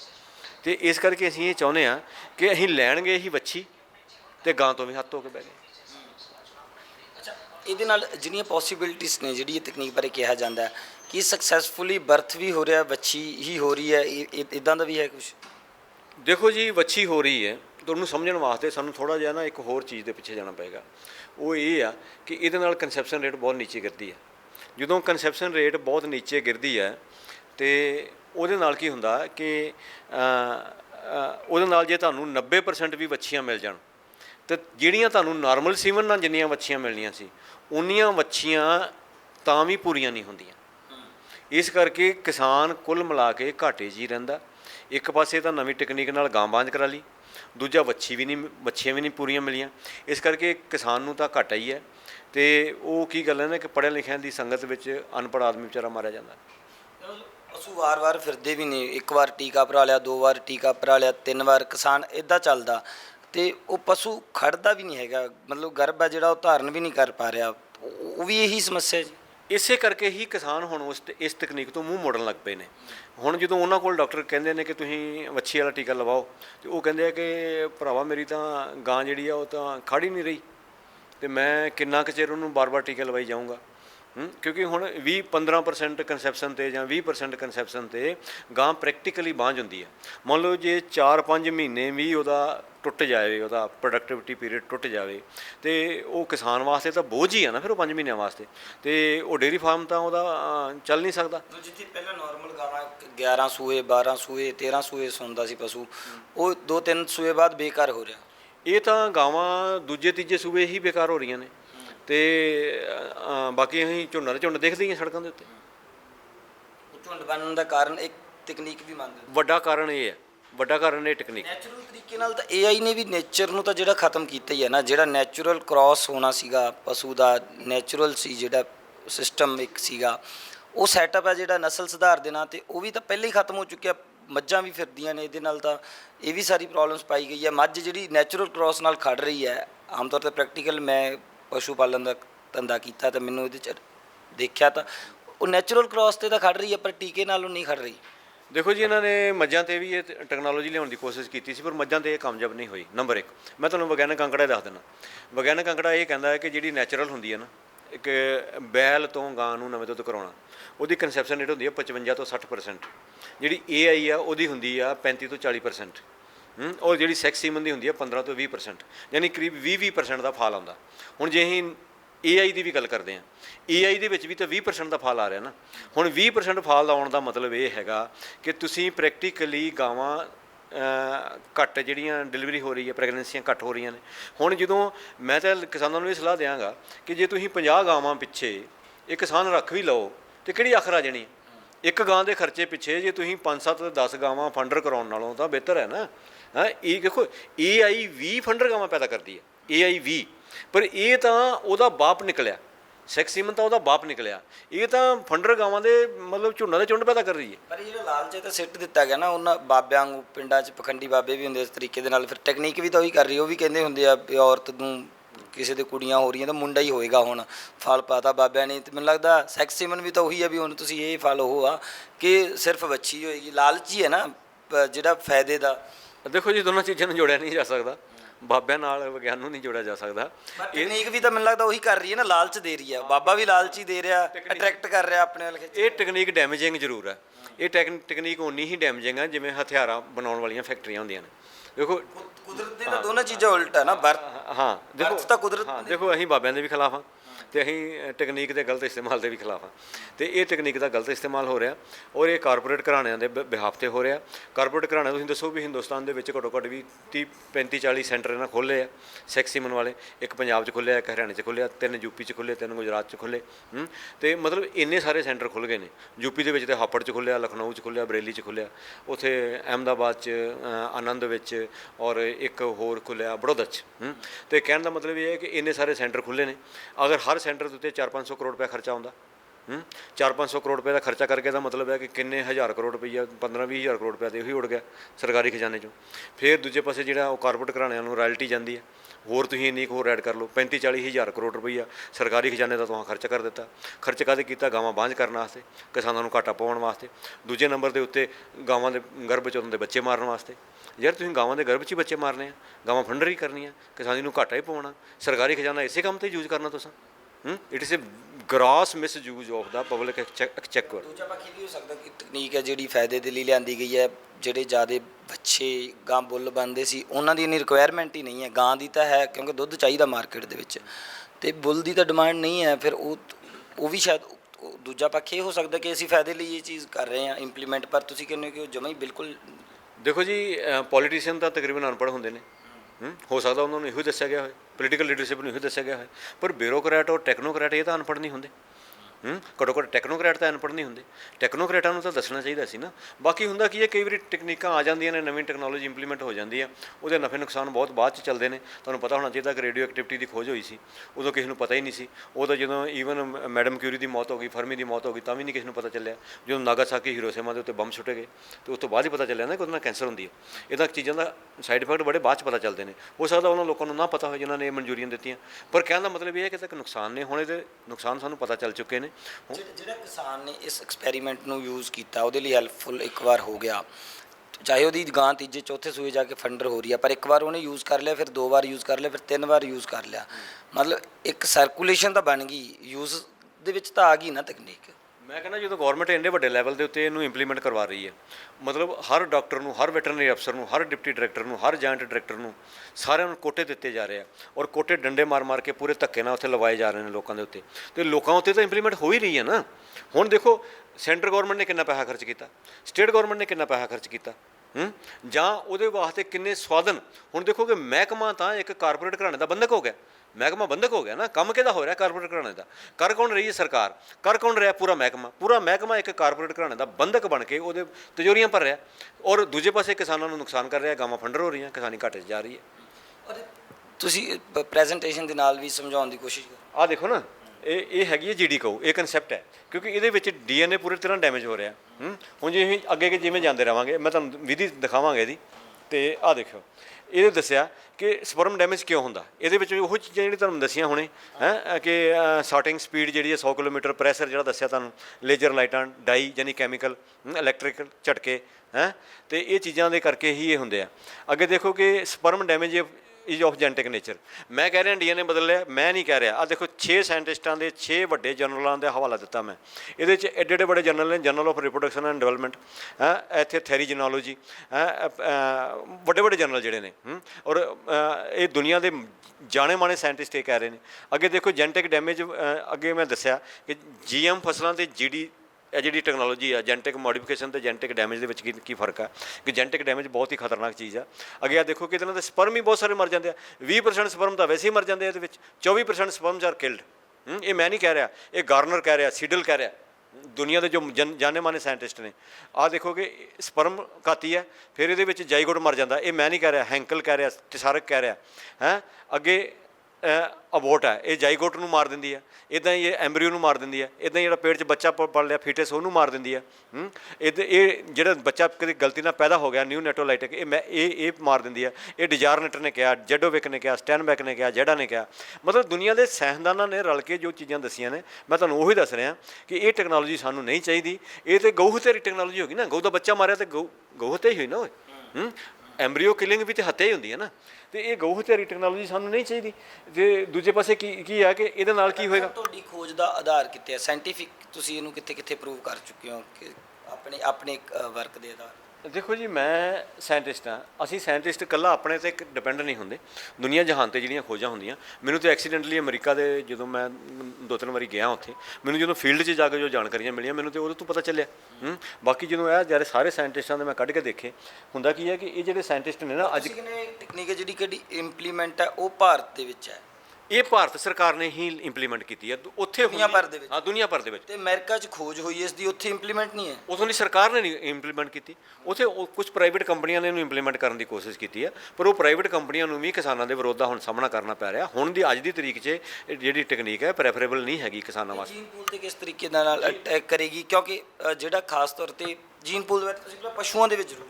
ਤੇ ਇਸ ਕਰਕੇ ਅਸੀਂ ਇਹ ਚਾਹੁੰਦੇ ਆ ਕਿ ਅਸੀਂ ਲੈਣਗੇ ਹੀ ਵੱਛੀ ਤੇ ਗਾਂ ਤੋਂ ਵੀ ਹੱਥ ਧੋ ਕੇ ਬਹਿ ਗਏ। ਅੱਛਾ, ਇਹਦੇ ਨਾਲ ਜਿਹੜੀਆਂ ਪੋਸਿਬਿਲਿਟੀਆਂ ਨੇ, ਜਿਹੜੀ ਇਹ ਤਕਨੀਕ ਬਾਰੇ ਕਿਹਾ ਜਾਂਦਾ ਕੀ ਸਕਸੈਸਫੁਲੀ ਬਰਥ ਵੀ ਹੋ ਰਿਹਾ ਬੱਚੀ ਹੀ ਹੋ ਰਹੀ ਹੈ ਇਦਾਂ ਦਾ ਵੀ ਹੈ ਕੁਝ ਦੇਖੋ ਜੀ, ਵੱਛੀ ਹੋ ਰਹੀ ਹੈ। ਤੁਹਾਨੂੰ ਸਮਝਣ ਵਾਸਤੇ ਸਾਨੂੰ ਥੋੜਾ ਜਿਹਾ ਨਾ ਇੱਕ ਹੋਰ ਚੀਜ਼ ਦੇ ਪਿੱਛੇ ਜਾਣਾ ਪਏਗਾ। ਉਹ ਇਹ ਆ ਕਿ ਇਹਦੇ ਨਾਲ ਕਨਸੈਪਸ਼ਨ ਰੇਟ ਬਹੁਤ ਨੀਚੇ ਗਿਰਦੀ ਹੈ। ਜਦੋਂ ਕਨਸੈਪਸ਼ਨ ਰੇਟ ਬਹੁਤ ਨੀਚੇ ਗਿਰਦੀ ਹੈ, ਤੇ ਉਹਦੇ ਨਾਲ ਕੀ ਹੁੰਦਾ ਕਿ ਉਹਦੇ ਨਾਲ ਜੇ ਤੁਹਾਨੂੰ 90% ਵੀ ਵੱਛੀਆਂ ਮਿਲ ਜਾਣ, ਤੇ ਜਿਹੜੀਆਂ ਤੁਹਾਨੂੰ ਨਾਰਮਲ ਸੀਵਨ ਨਾਲ ਜਿੰਨੀਆਂ ਵੱਛੀਆਂ ਮਿਲਣੀਆਂ ਸੀ, ਉਨੀਆਂ ਵੱਛੀਆਂ ਤਾਂ ਵੀ ਪੂਰੀਆਂ ਨਹੀਂ ਹੁੰਦੀਆਂ। ਇਸ ਕਰਕੇ ਕਿਸਾਨ ਕੁੱਲ ਮਿਲਾ ਕੇ ਘਾਟੇ 'ਚ ਹੀ ਰਹਿੰਦਾ। ਇੱਕ ਪਾਸੇ ਤਾਂ ਨਵੀਂ ਟੈਕਨੀਕ ਨਾਲ ਗਾਂ ਬਾਂਝ ਕਰਾ ਲਈ, ਦੂਜਾ ਵੱਛੀ ਵੀ ਨਹੀਂ, ਵੱਛੀਆਂ ਵੀ ਨਹੀਂ ਪੂਰੀਆਂ ਮਿਲੀਆਂ। ਇਸ ਕਰਕੇ ਕਿਸਾਨ ਨੂੰ ਤਾਂ ਘਾਟਾ ਹੀ ਹੈ। ਤੇ ਉਹ ਕੀ ਗੱਲ ਹੈ ਨਾ ਕਿ ਪੜ੍ਹਿਆ ਲਿਖਿਆਂ ਦੀ ਸੰਗਤ ਵਿੱਚ ਅਨਪੜ੍ਹ ਆਦਮੀ ਵਿਚਾਰਾ ਮਾਰਿਆ ਜਾਂਦਾ। ਪਸ਼ੂ ਵਾਰ-ਵਾਰ ਫਿਰਦੇ ਵੀ ਨਹੀਂ। ਇੱਕ ਵਾਰ ਟੀਕਾ ਭਰਾ ਲਿਆ, ਦੋ ਵਾਰ ਟੀਕਾ ਭਰਾ ਲਿਆ, ਤਿੰਨ ਵਾਰ ਕਿਸਾਨ ਇਦਾਂ ਚੱਲਦਾ। ਤੇ ਉਹ ਪਸ਼ੂ ਖੜਦਾ ਵੀ ਨਹੀਂ ਹੈਗਾ। ਮਤਲਬ ਗਰਭ ਹੈ ਜਿਹੜਾ, ਉਹ ਧਾਰਨ ਵੀ ਨਹੀਂ ਕਰ ਪਾ ਰਿਹਾ। ਉਹ ਵੀ ਇਹੀ ਸਮੱਸਿਆ ਜੀ। ਇਸੇ ਕਰਕੇ ਹੀ ਕਿਸਾਨ ਹੁਣ ਉਸ ਇਸ ਤਕਨੀਕ ਤੋਂ ਮੂੰਹ ਮੋੜਨ ਲੱਗ ਪਏ ਨੇ। ਹੁਣ ਜਦੋਂ ਉਹਨਾਂ ਕੋਲ ਡਾਕਟਰ ਕਹਿੰਦੇ ਨੇ ਕਿ ਤੁਸੀਂ ਵੱਛੀ ਵਾਲਾ ਟੀਕਾ ਲਵਾਓ, ਤੇ ਉਹ ਕਹਿੰਦੇ ਆ ਕਿ ਭਰਾਵਾ ਮੇਰੀ ਤਾਂ ਗਾਂ ਜਿਹੜੀ ਆ ਉਹ ਤਾਂ ਖੜ ਹੀ ਨਹੀਂ ਰਹੀ। ਤੇ ਮੈਂ ਕਿੰਨਾ ਕੁ ਚਿਰ ਉਹਨੂੰ ਬਾਰ-ਬਾਰ ਟੀਕਾ ਲਵਾਈ ਜਾਊਂਗਾ? ਕਿਉਂਕਿ ਹੁਣ 20 15% ਕਨਸੈਪਸ਼ਨ ਤੇ ਜਾਂ 20% ਕਨਸੈਪਸ਼ਨ ਤੇ ਗਾਂ ਪ੍ਰੈਕਟੀਕਲੀ ਬਾਂਝ ਹੁੰਦੀ ਹੈ ਮੰਨ ਲਓ ਜੇ 4-5 ਮਹੀਨੇ ਵੀ ਉਹਦਾ ਟੁੱਟ ਜਾਵੇ ਉਹਦਾ ਪ੍ਰੋਡਕਟਿਵਿਟੀ ਪੀਰੀਅਡ ਟੁੱਟ ਜਾਵੇ ਤੇ ਉਹ ਕਿਸਾਨ ਵਾਸਤੇ ਤਾਂ ਬੋਝ ਹੀ ਆ ਨਾ ਫਿਰ ਉਹ 5 ਮਹੀਨਿਆਂ ਵਾਸਤੇ। ਤੇ ਉਹ ਡੇਰੀ ਫਾਰਮ ਤਾਂ ਉਹਦਾ ਚੱਲ ਨਹੀਂ ਸਕਦਾ। ਜਿੱਥੇ ਪਹਿਲਾਂ ਨਾਰਮਲ ਗਾਵਾਂ 11 ਸੂਏ 12 ਸੂਏ 13 ਸੂਏ ਸੌਂਦਾ ਸੀ ਪਸ਼ੂ। ਉਹ ਦੋ ਤਿੰਨ ਸੂਏ ਬਾਅਦ ਬੇਕਾਰ ਹੋ ਰਿਹਾ। ਇਹ ਤਾਂ ਗਾਵਾਂ ਦੂਜੇ ਤੀਜੇ ਸੂਬੇ ਹੀ ਬੇਕਾਰ ਹੋ ਰਹੀਆਂ ਨੇ। ਤੇ ਬਾਕੀ ਅਸੀਂ ਝੁੰਡਾਂ ਦੇ ਝੁੰਡ ਦੇਖਦੇ ਹੀ ਸੜਕਾਂ ਦੇ ਉੱਤੇ। ਉਹ ਝੁੰਡ ਬਣਨ ਦਾ ਕਾਰਨ ਇੱਕ ਤਕਨੀਕ ਵੀ ਮੰਨਦੇ ਵੱਡਾ ਕਾਰਨ ਇਹ ਹੈ। ਵੱਡਾ ਕਾਰਨ ਇਹ ਟੈਕਨੀਕ ਨੈਚੁਰਲ ਤਰੀਕੇ ਨਾਲ ਤਾਂ AI ਨੇ ਵੀ ਨੇਚਰ ਨੂੰ ਤਾਂ ਜਿਹੜਾ ਖਤਮ ਕੀਤਾ ਹੀ ਹੈ ਨਾ, ਜਿਹੜਾ ਨੈਚੁਰਲ ਕ੍ਰਾਸ ਹੋਣਾ ਸੀਗਾ, ਪਸ਼ੂ ਦਾ ਨੈਚੁਰਲ ਸੀ ਜਿਹੜਾ ਸਿਸਟਮ ਇੱਕ ਸੀਗਾ, ਉਹ ਸੈਟਅਪ ਹੈ ਜਿਹੜਾ ਨਸਲ ਸੁਧਾਰ ਦੇਣਾ ਤੇ, ਉਹ ਵੀ ਤਾਂ ਪਹਿਲਾਂ ਹੀ ਖਤਮ ਹੋ ਚੁੱਕਿਆ, ਮੱਝਾਂ ਵੀ ਫਿਰਦੀਆਂ ਨੇ ਇਹਦੇ ਨਾਲ ਤਾਂ, ਇਹ ਵੀ ਸਾਰੀ ਪ੍ਰੋਬਲਮਸ ਪਾਈ ਗਈ ਹੈ। ਮੱਝ ਜਿਹੜੀ ਨੈਚੁਰਲ ਕ੍ਰਾਸ ਨਾਲ ਖੜ ਰਹੀ ਹੈ, ਆਮ ਤੌਰ ਤੇ ਪ੍ਰੈਕਟੀਕਲ ਮੈਂ ਪਸ਼ੂ ਪਾਲਣ ਦਾ ਧੰਦਾ ਕੀਤਾ ਤਾਂ ਮੈਨੂੰ ਇਹਦੇ ਚ ਦੇਖਿਆ ਤਾਂ, ਉਹ ਨੈਚੁਰਲ ਕ੍ਰਾਸ ਤੇ ਤਾਂ ਖੜ ਰਹੀ ਹੈ, ਪਰ ਟੀਕੇ ਨਾਲ ਉਹ ਨਹੀਂ ਖੜ ਰਹੀ। ਦੇਖੋ ਜੀ, ਇਹਨਾਂ ਨੇ ਮੱਝਾਂ ਤੇ ਵੀ ਇਹ ਟੈਕਨੋਲੋਜੀ ਲਿਆਉਣ ਦੀ ਕੋਸ਼ਿਸ਼ ਕੀਤੀ ਸੀ, ਪਰ ਮੱਝਾਂ ਤੇ ਇਹ ਕਾਮਯਾਬ ਨਹੀਂ ਹੋਈ। ਨੰਬਰ 1 ਮੈਂ ਤੁਹਾਨੂੰ ਵਿਗਿਆਨਕ ਅੰਕੜਾ ਹੀ ਦੱਸ ਦਿੰਦਾ। ਵਿਗਿਆਨਕ ਅੰਕੜਾ ਇਹ ਕਹਿੰਦਾ ਹੈ ਕਿ ਜਿਹੜੀ ਨੈਚੁਰਲ ਹੁੰਦੀ ਹੈ ਨਾ, ਇੱਕ ਬੈਲ ਤੋਂ ਗਾਂ ਨੂੰ ਨਵੇਂ ਦੁੱਧ ਕਰਾਉਣਾ, ਉਹਦੀ ਕਨਸੈਪਸ਼ਨ ਰੇਟ ਹੁੰਦੀ ਹੈ 55 ਤੋਂ 60% ਜਿਹੜੀ AI ਆ, ਉਹਦੀ ਹੁੰਦੀ ਆ 35 ਤੋਂ 40% ਹੂੰ, ਔਰ ਜਿਹੜੀ ਸੈਕਸ ਸੀਮਨ ਦੀ ਹੁੰਦੀ ਹੈ 15 ਤੋਂ 20% ਯਾਨੀ ਕਰੀਬ 20-20% ਦਾ ਫਾਲ ਆਉਂਦਾ। ਹੁਣ ਜੇ ਅਸੀਂ AI ਦੀ ਵੀ ਗੱਲ ਕਰਦੇ ਹਾਂ। AI ਦੇ ਵਿੱਚ ਵੀ ਤਾਂ 20% ਦਾ ਫਾਲ ਆ ਰਿਹਾ ਨਾ। ਹੁਣ 20% ਫਾਲ ਆਉਣ ਦਾ ਮਤਲਬ ਇਹ ਹੈਗਾ ਕਿ ਤੁਸੀਂ ਪ੍ਰੈਕਟੀਕਲੀ ਗਾਵਾਂ ਘੱਟ ਜਿਹੜੀਆਂ ਡਿਲੀਵਰੀ ਹੋ ਰਹੀ ਹੈ ਪ੍ਰੈਗਨੈਂਸੀਆਂ ਘੱਟ ਹੋ ਰਹੀਆਂ ਨੇ। ਹੁਣ ਜਦੋਂ ਮੈਂ ਤਾਂ ਕਿਸਾਨਾਂ ਨੂੰ ਇਹ ਸਲਾਹ ਦਿਆਂਗਾ ਕਿ ਜੇ ਤੁਸੀਂ 50 ਗਾਵਾਂ ਪਿੱਛੇ ਇਹ ਕਿਸਾਨ ਰੱਖ ਵੀ ਲਓ, ਤੇ ਕਿਹੜੀ ਆਖਰ ਆ ਜਾਣੀ? ਇੱਕ ਗਾਂ ਦੇ ਖਰਚੇ ਪਿੱਛੇ ਜੇ ਤੁਸੀਂ 5-7 10 ਗਾਵਾਂ ਫੰਡਰ ਕਰਾਉਣ ਨਾਲੋਂ ਤਾਂ ਬਿਹਤਰ ਹੈ ਨਾ। ਹਾਂ, ਇਹ ਦੇਖੋ AI 20 ਫੰਡਰ ਗਾਵਾਂ ਪੈਦਾ ਕਰਦੀ ਹੈ। AI 20 ਪਰ ਇਹ ਤਾਂ ਉਹਦਾ ਬਾਪ ਨਿਕਲਿਆ। ਸੈਕਸੀਮਨ ਤਾਂ ਉਹਦਾ ਬਾਪ ਨਿਕਲਿਆ। ਇਹ ਤਾਂ ਫੰਡਰ ਗਾਵਾਂ ਦੇ ਮਤਲਬ ਝੁੰਡਾਂ ਦੇ ਝੁੰਡ ਪੈਦਾ ਕਰ ਰਹੀ ਹੈ। ਪਰ ਇਹ ਜਿਹੜਾ ਲਾਲਚ ਤਾਂ ਸਿੱਟ ਦਿੱਤਾ ਗਿਆ ਨਾ। ਉਹਨਾਂ ਬਾਬਿਆਂ ਨੂੰ ਪਿੰਡਾਂ 'ਚ ਪਖੰਡੀ ਬਾਬੇ ਵੀ ਹੁੰਦੇ ਇਸ ਤਰੀਕੇ ਦੇ ਨਾਲ। ਫਿਰ ਟੈਕਨੀਕ ਵੀ ਤਾਂ ਉਹੀ ਕਰ ਰਹੀ ਉਹ ਵੀ ਕਹਿੰਦੇ ਹੁੰਦੇ ਆ ਵੀ ਔਰਤ ਨੂੰ ਕਿਸੇ ਦੇ ਕੁੜੀਆਂ ਹੋ ਰਹੀਆਂ ਤਾਂ ਮੁੰਡਾ ਹੀ ਹੋਏਗਾ ਹੁਣ। ਫਲ ਪਾਤਾ ਬਾਬਿਆਂ ਨੇ। ਤੇ ਮੈਨੂੰ ਲੱਗਦਾ ਸੈਕਸ ਸੀਮਨ ਵੀ ਤਾਂ ਉਹੀ ਆ ਵੀ ਹੁਣ ਤੁਸੀਂ ਇਹ ਫਲ ਉਹ ਆ ਕਿ ਸਿਰਫ ਵੱਛੀ ਹੋਏਗੀ। ਲਾਲਚ ਹੀ ਹੈ ਨਾ ਜਿਹੜਾ ਫਾਇਦੇ ਦਾ। ਦੇਖੋ ਜੀ ਦੋਨਾਂ ਚੀਜ਼ਾਂ ਨੂੰ ਜੋੜਿਆ ਨਹੀਂ ਜਾ ਸਕਦਾ। ਬਾਬਿਆਂ ਨਾਲ ਵਿਗਿਆਨ ਨੂੰ ਨਹੀਂ ਜੋੜਿਆ ਜਾ ਸਕਦਾ। ਟੈਕਨੀਕ ਵੀ ਤਾਂ ਮੈਨੂੰ ਲੱਗਦਾ ਉਹੀ ਕਰ ਰਹੀ ਹੈ ਨਾ ਲਾਲਚ ਦੇ ਰਹੀ ਹੈ। ਬਾਬਾ ਵੀ ਲਾਲਚ ਹੀ ਦੇ ਰਿਹਾ ਅਟਰੈਕਟ ਕਰ ਰਿਹਾ ਆਪਣੇ ਵੱਲ ਖਿੱਚ। ਇਹ ਟੈਕਨੀਕ ਡੈਮੇਜਿੰਗ ਜ਼ਰੂਰ ਹੈ। ਇਹ ਟੈਕ- ਟੈਕਨੀਕ ਉਨੀ ਹੀ ਡੈਮੇਜਿੰਗ ਹੈ ਜਿਵੇਂ ਹਥਿਆਰਾਂ ਬਣਾਉਣ ਵਾਲੀਆਂ ਫੈਕਟਰੀਆਂ ਹੁੰਦੀਆਂ ਨੇ। ਦੇਖੋ ਕੁਦਰਤ ਦੇ ਤਾਂ ਦੋਨਾਂ ਚੀਜ਼ਾਂ ਉਲਟ ਹੈ ਨਾ ਬਰਤ ਹਾਂ ਦੇਖੋ ਤਾਂ ਕੁਦਰਤ ਦੇਖੋ ਅਸੀਂ ਬਾਬਿਆਂ ਦੇ ਵੀ ਖਿਲਾਫ ਹਾਂ। ਤੇ ਅਸੀਂ ਟੈਕਨੀਕ ਦੇ ਗਲਤ ਇਸਤੇਮਾਲ ਦੇ ਵੀ ਖਿਲਾਫ ਹਾਂ। ਤੇ ਇਹ ਟੈਕਨੀਕ ਦਾ ਗਲਤ ਇਸਤੇਮਾਲ ਹੋ ਰਿਹਾ ਔਰ ਇਹ ਕਾਰਪੋਰੇਟ ਘਰਾਣਿਆਂ ਦੇ ਬਿਹਾਫ ਤੇ ਹੋ ਰਿਹਾ। ਕਾਰਪੋਰੇਟ ਘਰਾਣੇ ਤੁਸੀਂ ਦੱਸੋ ਵੀ ਹਿੰਦੁਸਤਾਨ ਦੇ ਵਿੱਚ ਘੱਟੋ ਘੱਟ ਵੀ 30 35 40 ਸੈਂਟਰ ਇਹਨਾਂ ਖੋਲ੍ਹੇ ਆ ਸੈਕਸੀਮਨ ਵਾਲੇ। ਇੱਕ ਪੰਜਾਬ 'ਚ ਖੁੱਲਿਆ ਇੱਕ ਹਰਿਆਣੇ 'ਚ ਖੁੱਲਿਆ ਤਿੰਨ ਯੂਪੀ 'ਚ ਖੁੱਲੇ ਤਿੰਨ ਗੁਜਰਾਤ 'ਚ ਖੁੱਲੇ ਹੂੰ। ਤੇ ਮਤਲਬ ਇੰਨੇ ਸਾਰੇ ਸੈਂਟਰ ਖੁੱਲ ਗਏ ਨੇ। ਯੂਪੀ ਦੇ ਵਿੱਚ ਤੇ ਹਾਪੜ 'ਚ ਖੁੱਲਿਆ ਲਖਨਊ 'ਚ ਖੁੱਲਿਆ ਬਰੇਲੀ 'ਚ ਖੁੱਲਿਆ ਉਥੇ ਅਹਿਮਦਾਬਾਦ 'ਚ ਆਨੰਦ ਵਿੱਚ ਔਰ ਇੱਕ ਹੋਰ ਖੁੱਲਿਆ ਬੜੌਦਾ 'ਚ, ਹੂੰ। ਤੇ ਕਹਿਣ ਦਾ ਮਤਲਬ ਇਹ ਹੈ ਕਿ ਇੰਨੇ ਸਾਰੇ ਸੈਂਟਰ ਖੁੱਲੇ ਨੇ। ਅਗਰ ਹਰ ਸੈਂਟਰ ਦੇ ਉੱਤੇ 4-500 ਕਰੋੜ ਰੁਪਏ ਖਰਚਾ ਆਉਂਦਾ ਹੂੰ? 4-500 ਕਰੋੜ ਰੁਪਏ ਦਾ ਖਰਚਾ ਕਰਕੇ ਦਾ ਮਤਲਬ ਹੈ ਕਿ ਕਿੰਨੇ ਹਜ਼ਾਰ ਕਰੋੜ ਰੁਪਈਆ 15-20 ਹਜ਼ਾਰ ਕਰੋੜ ਰੁਪਏ ਤੇ ਉਹੀ ਉੜ ਗਿਆ ਸਰਕਾਰੀ ਖਜ਼ਾਨੇ 'ਚੋਂ। ਫਿਰ ਦੂਜੇ ਪਾਸੇ ਜਿਹੜਾ ਉਹ ਕਾਰਪੋਰੇਟ ਘਰਾਣਿਆਂ ਨੂੰ ਰਾਇਲਟੀ ਜਾਂਦੀ ਹੈ। ਹੋਰ ਤੁਸੀਂ ਇੰਨੀ ਕੁ ਹੋਰ ਐਡ ਕਰ ਲਓ 35-40 ਹਜ਼ਾਰ ਕਰੋੜ ਰੁਪਈਆ ਸਰਕਾਰੀ ਖਜ਼ਾਨੇ ਦਾ ਤੁਸੀਂ ਖਰਚ ਕਰ ਦਿੱਤਾ। ਖਰਚ ਕਾਹਦੇ ਕੀਤਾ? ਗਾਵਾਂ ਬਾਂਝ ਕਰਨ ਵਾਸਤੇ, ਕਿਸਾਨਾਂ ਨੂੰ ਘਾਟਾ ਪਾਉਣ ਵਾਸਤੇ। ਦੂਜੇ ਨੰਬਰ ਦੇ ਉੱਤੇ ਗਾਵਾਂ ਦੇ ਗਰਭ 'ਚ ਉਹਨਾਂ ਦੇ ਬੱਚੇ ਮਾਰਨ ਵਾਸਤੇ। ਯਾਰ ਤੁਸੀਂ ਗਾਵਾਂ ਦੇ ਗਰਭ 'ਚ ਹੀ ਬੱਚੇ ਮਾਰਨੇ ਆ। ਗਾਵਾਂ ਫੰਡਰੀ ਕਰਨੀਆਂ, ਕਿਸਾਨੀ ਨੂੰ ਘਾਟਾ ਹੀ ਪਾਉਣਾ ਸਰਕਾਰੀ ਖਜ਼ਾਨਾ ਇਸੇ ਕੰਮ ਤੇ ਯੂਜ਼ ਕਰਨਾ ਤੁਸੀਂ। It is a gross misuse of the public exchequer ਦੂਜਾ ਪੱਖ ਵੀ ਹੋ ਸਕਦਾ ਕਿ ਤਕਨੀਕ ਹੈ ਜਿਹੜੀ ਫਾਇਦੇ ਦੇ ਲਈ ਲਿਆਂਦੀ ਗਈ ਹੈ ਜਿਹੜੇ ਜਿਆਦੇ ਬੱਚੇ ਗਾਂ ਬੁੱਲ ਬੰਦੇ ਸੀ ਉਹਨਾਂ ਦੀ ਇੰਨੀ ਰਿਕੁਆਇਰਮੈਂਟ ਹੀ ਨਹੀਂ ਹੈ। ਗਾਂ ਦੀ ਤਾਂ ਹੈ ਕਿਉਂਕਿ ਦੁੱਧ ਚਾਹੀਦਾ ਮਾਰਕੀਟ ਦੇ ਵਿੱਚ। ਤੇ ਬੁੱਲ ਦੀ ਤਾਂ ਡਿਮਾਂਡ ਨਹੀਂ ਹੈ ਫਿਰ ਉਹ ਉਹ ਵੀ ਸ਼ਾਇਦ ਦੂਜਾ ਪੱਖ ਇਹ ਹੋ ਸਕਦਾ ਕਿ ਅਸੀਂ ਫਾਇਦੇ ਲਈ ਇਹ ਚੀਜ਼ ਕਰ ਰਹੇ ਹਾਂ ਇੰਪਲੀਮੈਂਟ ਪਰ ਤੁਸੀਂ ਕਹਿੰਦੇ ਹੋ ਕਿ ਉਹ ਜਮਾ ਹੀ ਬਿਲਕੁਲ ਦੇਖੋ ਜੀ ਪੋਲੀਟੀਸ਼ੀਅਨ ਤਾਂ ਤਕਰੀਬਨ ਅਨਪੜ੍ਹ ਹੁੰਦੇ ਨੇ। ਹੋ ਸਕਦਾ ਉਹਨਾਂ ਨੂੰ ਇਹੋ ਹੀ ਦੱਸਿਆ ਗਿਆ ਹੋਵੇ ਪੋਲੀਟੀਕਲ ਲੀਡਰਸ਼ਿਪ ਨੂੰ ਇਹੋ ਦੱਸਿਆ ਗਿਆ ਹੋਵੇ। ਪਰ ਬਿਊਰੋਕਰੈਟ ਔਰ ਟੈਕਨੋਕਰੈਟ ਇਹ ਤਾਂ ਅਨਪੜ੍ਹ ਨਹੀਂ ਹੁੰਦੇ। ਹੂੰ? ਘੱਟੋ ਘੱਟ ਟੈਕਨੋਕ੍ਰੈਟ ਤਾਂ ਅਨਪੜ੍ਹ ਨਹੀਂ ਹੁੰਦੇ। ਟੈਕਨੋਕ੍ਰੈਟਾਂ ਨੂੰ ਤਾਂ ਦੱਸਣਾ ਚਾਹੀਦਾ ਸੀ ਨਾ। ਬਾਕੀ ਹੁੰਦਾ ਕੀ ਹੈ, ਕਈ ਵਾਰੀ ਟੈਕਨੀਕਾਂ ਆ ਜਾਂਦੀਆਂ ਨੇ, ਨਵੀਂ ਟੈਕਨੋਲੋਜੀ ਇੰਪਲੀਮੈਂਟ ਹੋ ਜਾਂਦੀ ਆ। ਉਹਦੇ ਨਫੇ ਨੁਕਸਾਨ ਬਹੁਤ ਬਾਅਦ ਚ ਚੱਲਦੇ ਨੇ। ਤੁਹਾਨੂੰ ਪਤਾ ਹੋਣਾ ਚਾਹੀਦਾ ਕਿ ਰੇਡੀਓ ਐਕਟੀਵਿਟੀ ਦੀ ਖੋਜ ਹੋਈ ਸੀ। ਉਦੋਂ ਕਿਸੇ ਨੂੰ ਪਤਾ ਹੀ ਨਹੀਂ ਸੀ। ਉਦੋਂ ਜਦੋਂ ਈਵਨ ਮੈਡਮ ਕਿਊਰੀ ਦੀ ਮੌਤ ਹੋ ਗਈ, ਫਰਮੀ ਦੀ ਮੌਤ ਹੋ ਗਈ, ਤਾਂ ਵੀ ਨਹੀਂ ਕਿਸੇ ਨੂੰ ਪਤਾ ਚੱਲਿਆ। ਜਦੋਂ ਨਾਗਾਸਾਕੀ ਹੀਰੋਸ਼ੀਮਾ ਦੇ ਉੱਤੇ ਬੰਬ ਸੁੱਟੇ ਗਏ, ਤੇ ਉਸ ਤੋਂ ਬਾਅਦ ਹੀ ਪਤਾ ਚੱਲਿਆ ਨਾ ਕਿ ਉਹਦੇ ਨਾਲ ਕੈਂਸਰ ਹੁੰਦੀ ਹੈ ਇਹਦਾ ਚੀਜ਼ਾਂ ਦਾ ਸਾਈਡ ਇਫੈਕਟ ਬੜੇ ਬਾਅਦ ਚ ਪਤਾ ਚੱਲਦੇ ਨੇ। ਹੋ ਸਕਦਾ ਉਹਨਾਂ ਲੋਕਾਂ ਨੂੰ ਨਾ ਪਤਾ ਹੋਵੇ ਜਿਨ੍ਹਾਂ ਨੇ ਇਹ ਮਨਜ਼ੂਰੀਆਂ ਦਿੱਤੀਆਂ। ਪਰ ਕਹਿਣ ਦਾ ਮਤਲਬ ਇਹ ਹੈ ਕਿ ਤੱਕ ਨੁਕਸਾਨ ਨੇ, ਹੁਣ ਇਹਦੇ ਨੁਕਸਾਨ ਸਾਨੂੰ ਪਤਾ ਚੱਲ ਚੁੱਕੇ ਨੇ। ਜਿਹੜਾ ਕਿਸਾਨ ਨੇ ਇਸ ਐਕਸਪੈਰੀਮੈਂਟ ਨੂੰ ਯੂਜ਼ ਕੀਤਾ ਉਹਦੇ ਲਈ ਹੈਲਪਫੁਲ ਇੱਕ ਵਾਰ ਹੋ ਗਿਆ। ਚਾਹੇ ਉਹਦੀ ਗਾਂ ਤੀਜੇ ਚੌਥੇ ਸੂਏ ਜਾ ਕੇ ਫੰਡਰ ਹੋ ਰਹੀ ਆ ਪਰ ਇੱਕ ਵਾਰ ਉਹਨੇ ਯੂਜ਼ ਕਰ ਲਿਆ ਫਿਰ ਦੋ ਵਾਰ ਯੂਜ਼ ਕਰ ਲਿਆ ਫਿਰ ਤਿੰਨ ਵਾਰ ਯੂਜ਼ ਕਰ ਲਿਆ। ਮਤਲਬ ਇੱਕ ਸਰਕੂਲੇਸ਼ਨ ਤਾਂ ਬਣ ਗਈ ਯੂਜ਼ ਦੇ ਵਿੱਚ ਤਾਂ ਆ ਗਈ ਨਾ ਤਕਨੀਕ ਮੈਂ ਕਹਿੰਦਾ ਜਦੋਂ ਗਵਰਨਮੈਂਟ ਇੰਨੇ ਵੱਡੇ ਲੈਵਲ ਦੇ ਉੱਤੇ ਇਹਨੂੰ ਇੰਪਲੀਮੈਂਟ ਕਰਵਾ ਰਹੀ ਹੈ, ਮਤਲਬ ਹਰ ਡਾਕਟਰ ਨੂੰ, ਹਰ ਵੈਟਰਨਰੀ ਅਫਸਰ ਨੂੰ, ਹਰ ਡਿਪਟੀ ਡਾਇਰੈਕਟਰ ਨੂੰ, ਹਰ ਜੁਆਇੰਟ ਡਾਇਰੈਕਟਰ ਨੂੰ ਸਾਰਿਆਂ ਨੂੰ ਕੋਟੇ ਦਿੱਤੇ ਜਾ ਰਹੇ ਆ ਔਰ ਕੋਟੇ ਡੰਡੇ ਮਾਰ-ਮਾਰ ਕੇ ਪੂਰੇ ਧੱਕੇ ਨਾਲ ਉੱਥੇ ਲਵਾਏ ਜਾ ਰਹੇ ਨੇ ਲੋਕਾਂ ਦੇ ਉੱਤੇ। ਤੇ ਲੋਕਾਂ ਉੱਤੇ ਤਾਂ ਇੰਪਲੀਮੈਂਟ ਹੋ ਹੀ ਰਹੀ ਹੈ ਨਾ। ਹੁਣ ਦੇਖੋ ਸੈਂਟਰ ਗਵਰਨਮੈਂਟ ਨੇ ਕਿੰਨਾ ਪੈਸਾ ਖਰਚ ਕੀਤਾ ਸਟੇਟ ਗਵਰਨਮੈਂਟ ਨੇ ਕਿੰਨਾ ਪੈਸਾ ਖਰਚ ਕੀਤਾ, ਹੂੰ? ਜਾਂ ਉਹਦੇ ਵਾਸਤੇ ਕਿੰਨੇ ਸਵਾਦਨ ਹੁਣ ਦੇਖੋ ਕਿ ਮਹਿਕਮਾ ਤਾਂ ਇੱਕ ਕਾਰਪੋਰੇਟ ਘਰਾਣੇ ਦਾ ਬੰਦਕ ਹੋ ਗਿਆ। ਮਹਿਕਮਾ ਬੰਦਕ ਹੋ ਗਿਆ ਨਾ ਕੰਮ ਕਿਹਦਾ ਹੋ ਰਿਹਾ ਕਾਰਪੋਰੇਟ ਘਰਾਣੇ ਦਾ? ਕਰ ਕੌਣ ਰਹੀ ਹੈ ਸਰਕਾਰ? ਕਰ ਕੌਣ ਰਿਹਾ ਪੂਰਾ ਮਹਿਕਮਾ? ਪੂਰਾ ਮਹਿਕਮਾ ਇੱਕ ਕਾਰਪੋਰੇਟ ਘਰਾਣੇ ਦਾ ਬੰਦਕ ਬਣ ਕੇ ਉਹਦੇ ਤਿਜੋਰੀਆਂ ਭਰ ਰਿਹਾ। ਔਰ ਦੂਜੇ ਪਾਸੇ ਕਿਸਾਨਾਂ ਨੂੰ ਨੁਕਸਾਨ ਕਰ ਰਿਹਾ ਗਾਵਾਂ ਫੰਡਰ ਹੋ ਰਹੀਆਂ ਕਿਸਾਨੀ ਘਾਟੇ 'ਚ ਜਾ ਰਹੀ ਹੈ। ਔਰ ਤੁਸੀਂ ਪ੍ਰੈਜੈਂਟੇਸ਼ਨ ਦੇ ਨਾਲ ਵੀ ਸਮਝਾਉਣ ਦੀ ਕੋਸ਼ਿਸ਼ ਕਰੋ। ਆਹ ਦੇਖੋ ਨਾ ਇਹ ਇਹ ਹੈਗੀ ਹੈ ਜੀਡੀ ਕੋ ਇਹ ਕਨਸੈਪਟ ਹੈ। ਕਿਉਂਕਿ ਇਹਦੇ ਵਿੱਚ ਡੀਐਨਏ ਪੂਰੀ ਤਰ੍ਹਾਂ ਡੈਮੇਜ ਹੋ ਰਿਹਾ। ਹੂੰ? ਹੁਣ ਜੇ ਅਸੀਂ ਅੱਗੇ ਅੱਗੇ ਜਿਵੇਂ ਜਾਂਦੇ ਰਵਾਂਗੇ ਮੈਂ ਤੁਹਾਨੂੰ ਵਿਧੀ ਦਿਖਾਵਾਂਗਾ ਇਹਦੀ। ਤੇ ਆਹ ਦੇਖੋ ਇਹਦੇ ਦੱਸਿਆ ਕਿ ਸਪਰਮ ਡੈਮੇਜ ਕਿਉਂ ਹੁੰਦਾ? ਇਹਦੇ ਵਿੱਚ ਉਹ ਚੀਜ਼ਾਂ ਜਿਹੜੀਆਂ ਤੁਹਾਨੂੰ ਦੱਸੀਆਂ ਹੁਣੇ, ਹੈ ਕਿ ਸਾਰਟਿੰਗ ਸਪੀਡ ਜਿਹੜੀ ਹੈ 100 ਕਿਲੋਮੀਟਰ ਪ੍ਰੈਸ਼ਰ ਜਿਹੜਾ ਦੱਸਿਆ ਤੁਹਾਨੂੰ ਲੇਜ਼ਰ ਲਾਈਟਾਂ ਡਾਈ ਯਾਨੀ ਕੈਮੀਕਲ ਇਲੈਕਟ੍ਰੀਕਲ ਝਟਕੇ, ਹੈ, ਤੇ ਇਹ ਚੀਜ਼ਾਂ ਦੇ ਕਰਕੇ ਹੀ ਇਹ ਹੁੰਦੇ ਆ। ਅੱਗੇ ਦੇਖੋ ਕਿ sperm damage is of genetic nature ਮੈਂ ਕਹਿ ਰਿਹਾ ਡੀਐਨਏ ਬਦਲ ਲਿਆ ਮੈਂ ਨਹੀਂ ਕਹਿ ਰਿਹਾ। ਆ ਦੇਖੋ 6 ਸਾਇੰਟਿਸਟਾਂ ਦੇ 6 ਵੱਡੇ ਜਰਨਲਾਂ ਦੇ ਹਵਾਲਾ ਦਿੱਤਾ ਮੈਂ। ਇਹਦੇ ਚ ਐਡੇ ਐਡੇ ਵੱਡੇ ਜਰਨਲ ਨੇ journal of reproduction and development ਹੈ, ਇੱਥੇ ਥੈਰੀਜੀਨੋਲੋਜੀ ਹੈ ਵੱਡੇ ਵੱਡੇ ਜਰਨਲ ਜਿਹੜੇ ਨੇ ਔਰ ਇਹ ਦੁਨੀਆ ਦੇ ਜਾਣੇ ਮਾਣੇ ਸਾਇੰਟਿਸਟ ਇਹ ਕਹਿ ਰਹੇ ਨੇ। ਅੱਗੇ ਦੇਖੋ ਜੈਨਟਿਕ ਡੈਮੇਜ ਅੱਗੇ ਮੈਂ ਦੱਸਿਆ ਕਿ ਜੀਐਮ ਫਸਲਾਂ ਤੇ ਜੀਡੀ ਇਹ ਜਿਹੜੀ ਟੈਕਨੋਲੋਜੀ ਆ ਜੈਨਟਿਕ ਮੋਡੀਫਿਕੇਸ਼ਨ ਤੇ ਜੈਨਟਿਕ ਡੈਮੇਜ ਦੇ ਵਿੱਚ ਕੀ ਕੀ ਫ਼ਰਕ ਆ? ਕਿ ਜੈਨਟਿਕ ਡੈਮੇਜ ਬਹੁਤ ਹੀ ਖਤਰਨਾਕ ਚੀਜ਼ ਆ। ਅੱਗੇ ਆ ਦੇਖੋ ਕਿ ਇਹਨਾਂ ਦੇ ਸਪਰਮ ਹੀ ਬਹੁਤ ਸਾਰੇ ਮਰ ਜਾਂਦੇ ਆ। 20% ਸਪਰਮ ਤਾਂ ਵੈਸੇ ਹੀ ਮਰ ਜਾਂਦੇ ਆ ਇਹਦੇ ਵਿੱਚ 24% ਸਪਰਮਸ ਆਰ ਕਿਲਡ ਇਹ ਮੈਂ ਨਹੀਂ ਕਹਿ ਰਿਹਾ, ਇਹ ਗਾਰਨਰ ਕਹਿ ਰਿਹਾ ਸੀਡਲ ਕਹਿ ਰਿਹਾ। ਦੁਨੀਆ ਦੇ ਜੋ ਜਨ- ਜਾਣੇ ਮਾਨੇ ਸਾਇੰਟਿਸਟ ਨੇ ਆ ਦੇਖੋ ਕਿ ਸਪਰਮ ਕਾਤੀ ਹੈ ਫਿਰ ਇਹਦੇ ਵਿੱਚ ਜਾਈਗੋਟ ਮਰ ਜਾਂਦਾ। ਇਹ ਮੈਂ ਨਹੀਂ ਕਹਿ ਰਿਹਾ, ਹੈਂਕਲ ਕਹਿ ਰਿਹਾ ਟਿਸਾਰਕ ਕਹਿ ਰਿਹਾ। ਹੈ, ਅੱਗੇ ਅਬੋਟ ਹੈ। ਇਹ ਜਾਈਗੋਟ ਨੂੰ ਮਾਰ ਦਿੰਦੀ ਹੈ। ਇਦਾਂ ਹੀ ਇਹ ਐਮਬ੍ਰੀਓ ਨੂੰ ਮਾਰ ਦਿੰਦੀ ਹੈ। ਇਦਾਂ ਹੀ ਜਿਹੜਾ ਪੇਟ 'ਚ ਬੱਚਾ ਪ- ਪਲ ਲਿਆ, ਫੀਟਸ, ਉਹਨੂੰ ਮਾਰ ਦਿੰਦੀ ਹੈ। ਹੂੰ? ਇਹ ਇਹ ਜਿਹੜਾ ਬੱਚਾ ਕਦੇ ਗਲਤੀ ਨਾਲ ਪੈਦਾ ਹੋ ਗਿਆ, ਨਿਊ ਨੈਟੋਲਾਈਟਿਕ, ਇਹ ਮੈਂ, ਇਹ ਇਹ ਮਾਰ ਦਿੰਦੀ ਹੈ। ਇਹ ਡਿਜ਼ਾਰਨੇਟਰ ਨੇ ਕਿਹਾ, ਜੈਡੋਵਿਕ ਨੇ ਕਿਹਾ, ਸਟੈਨਬੈਕ ਨੇ ਕਿਹਾ, ਜੈਡਾ ਨੇ ਕਿਹਾ। ਮਤਲਬ ਦੁਨੀਆ ਦੇ ਸਾਇੰਸਦਾਨਾਂ ਨੇ ਰਲ ਕੇ ਜੋ ਚੀਜ਼ਾਂ ਦੱਸੀਆਂ ਨੇ, ਮੈਂ ਤੁਹਾਨੂੰ ਉਹੀ ਦੱਸ ਰਿਹਾ ਕਿ ਇਹ ਟੈਕਨੋਲੋਜੀ ਸਾਨੂੰ ਨਹੀਂ ਚਾਹੀਦੀ। ਇਹ ਤੇ ਗਊ ਹਤੇਰੀ ਟੈਕਨੋਲੋਜੀ ਹੋ ਗਈ ਨਾ। ਗਊ ਦਾ ਬੱਚਾ ਮਾਰਿਆ ਤੇ ਗਊ ਗਊ ਹਤੇ ਹੀ ਹੋਈ ਨਾ ਓਏ ਹੂੰ? ਐਮਬ੍ਰੀਓ ਕਿਲਿੰਗ ਵੀ ਤੇ ਹੱਤੇ ਹੀ ਹੁੰਦੀ ਹੈ ਨਾ। ਤੇ ਇਹ ਗਊ ਹਤਿਆਰੀ ਟੈਕਨੋਲੋਜੀ ਸਾਨੂੰ ਨਹੀਂ ਚਾਹੀਦੀ। ਜੇ ਦੂਜੇ ਪਾਸੇ ਕੀ ਕੀ ਹੈ ਕਿ ਇਹਦੇ ਨਾਲ ਕੀ ਹੋਏਗਾ? ਤੁਹਾਡੀ ਖੋਜ ਦਾ ਆਧਾਰ ਕਿੱਥੇ ਹੈ ਸਾਇੰਟੀਫਿਕ ਤੁਸੀਂ ਇਹਨੂੰ ਕਿੱਥੇ ਕਿੱਥੇ ਪ੍ਰੂਵ ਕਰ ਚੁੱਕੇ ਹੋ ਕਿ ਆਪਣੇ ਆਪਣੇ ਵਰਕ ਦੇ ਆਧਾਰ ਦੇਖੋ ਜੀ, ਮੈਂ ਸਾਇੰਟਿਸਟ ਹਾਂ। ਅਸੀਂ ਸਾਇੰਟਿਸਟ ਇਕੱਲਾ ਆਪਣੇ ਤੇ ਡਿਪੈਂਡ ਨਹੀਂ ਹੁੰਦੇ। ਦੁਨੀਆ ਜਹਾਨ ਤੇ ਜਿਹੜੀਆਂ ਖੋਜਾਂ ਹੁੰਦੀਆਂ, ਮੈਨੂੰ ਤੇ ਐਕਸੀਡੈਂਟਲੀ ਅਮਰੀਕਾ ਦੇ ਜਦੋਂ ਮੈਂ ਦੋ ਤਿੰਨ ਵਾਰੀ ਗਿਆ ਉੱਥੇ, ਮੈਨੂੰ ਜਦੋਂ ਫੀਲਡ 'ਚ ਜਾ ਕੇ ਜੋ ਜਾਣਕਾਰੀਆਂ ਮਿਲੀਆਂ, ਮੈਨੂੰ ਤੇ ਉਹਦੇ ਤੋਂ ਪਤਾ ਚੱਲਿਆ। ਬਾਕੀ ਜਦੋਂ ਇਹ ਜਿਹੜੇ ਸਾਰੇ ਸਾਇੰਟਿਸਟਾਂ ਦੇ ਮੈਂ ਕੱਢ ਕੇ ਦੇਖੇ, ਹੁੰਦਾ ਕੀ ਹੈ ਕਿ ਇਹ ਜਿਹੜੇ ਸਾਇੰਟਿਸਟ ਨੇ ਨਾ, ਅੱਜ ਅੱਜ ਕਿਨੇ ਟੈਕਨੀਕ ਹੈ ਜਿਹੜੀ ਕਿਹੜੀ ਇੰਪਲੀਮੈਂਟ ਹੈ, ਉਹ ਭਾਰਤ ਦੇ ਵਿੱਚ ਹੈ। ਇਹ ਭਾਰਤ ਸਰਕਾਰ ਨੇ ਹੀ ਇੰਪਲੀਮੈਂਟ ਕੀਤੀ ਹੈ। ਉੱਥੇ ਦੁਨੀਆ ਭਰ ਦੇ ਵਿੱਚ। ਹਾਂ ਦੁਨੀਆ ਭਰ ਦੇ ਵਿੱਚ। ਤੇ ਅਮਰੀਕਾ 'ਚ ਖੋਜ ਹੋਈ ਇਸ ਦੀ ਉੱਥੇ ਇੰਪਲੀਮੈਂਟ ਨਹੀਂ ਹੈ। ਉਥੋਂ ਦੀ ਸਰਕਾਰ ਨੇ ਨਹੀਂ ਇੰਪਲੀਮੈਂਟ ਕੀਤੀ। ਉਥੇ ਕੁਝ ਪ੍ਰਾਈਵੇਟ ਕੰਪਨੀਆਂ ਨੇ ਇਹਨੂੰ ਇੰਪਲੀਮੈਂਟ ਕਰਨ ਦੀ ਕੋਸ਼ਿਸ਼ ਕੀਤੀ ਹੈ। ਪਰ ਉਹ ਪ੍ਰਾਈਵੇਟ ਕੰਪਨੀਆਂ ਨੂੰ ਵੀ ਕਿਸਾਨਾਂ ਦੇ ਵਿਰੋਧ ਦਾ ਹੁਣ ਸਾਹਮਣਾ ਕਰਨਾ ਪੈ ਰਿਹਾ। ਹੁਣ ਦੀ ਅੱਜ ਦੀ ਤਰੀਕ 'ਚ ਜਿਹੜੀ ਟੈਕਨੀਕ ਹੈ ਪ੍ਰੈਫਰੇਬਲ ਨਹੀਂ ਹੈਗੀ ਕਿਸਾਨਾਂ ਵਾਸਤੇ। ਜੀਨ ਪੂਲ ਤੇ ਕਿਸ ਤਰੀਕੇ ਦੇ ਨਾਲ ਅਟੈਕ ਕਰੇਗੀ? ਕਿਉਂਕਿ ਜਿਹੜਾ ਖਾਸ ਤੌਰ ਤੇ ਜੀਨ ਪੂਲ ਵਿੱਚ ਤੁਸੀਂ ਪਸ਼ੂਆਂ ਦੇ ਵਿੱਚ ਜ਼ਰੂਰ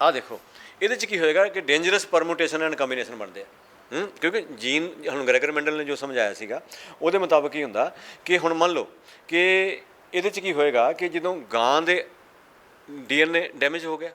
ਆਹ ਦੇਖੋ ਇਹਦੇ 'ਚ ਕੀ ਹੋਏਗਾ ਕਿ ਡੇਂਜਰਸ ਪਰਮੂਟੇਸ਼ਨ ਐਂਡ ਕੰਬੀਨੇਸ਼ਨ ਬਣਦੇ ਆ। ਕਿਉਂਕਿ ਜੀਨ ਹੁਣ ਗ੍ਰੈਗਰ ਮੈਂਡਲ ਨੇ ਜੋ ਸਮਝਾਇਆ ਸੀਗਾ, ਉਹਦੇ ਮੁਤਾਬਕ ਕੀ ਹੁੰਦਾ ਕਿ ਹੁਣ ਮੰਨ ਲਓ ਕਿ ਇਹਦੇ 'ਚ ਕੀ ਹੋਏਗਾ ਕਿ ਜਦੋਂ ਗਾਂ ਦੇ ਡੀਐਨਏ ਡੈਮੇਜ ਹੋ ਗਿਆ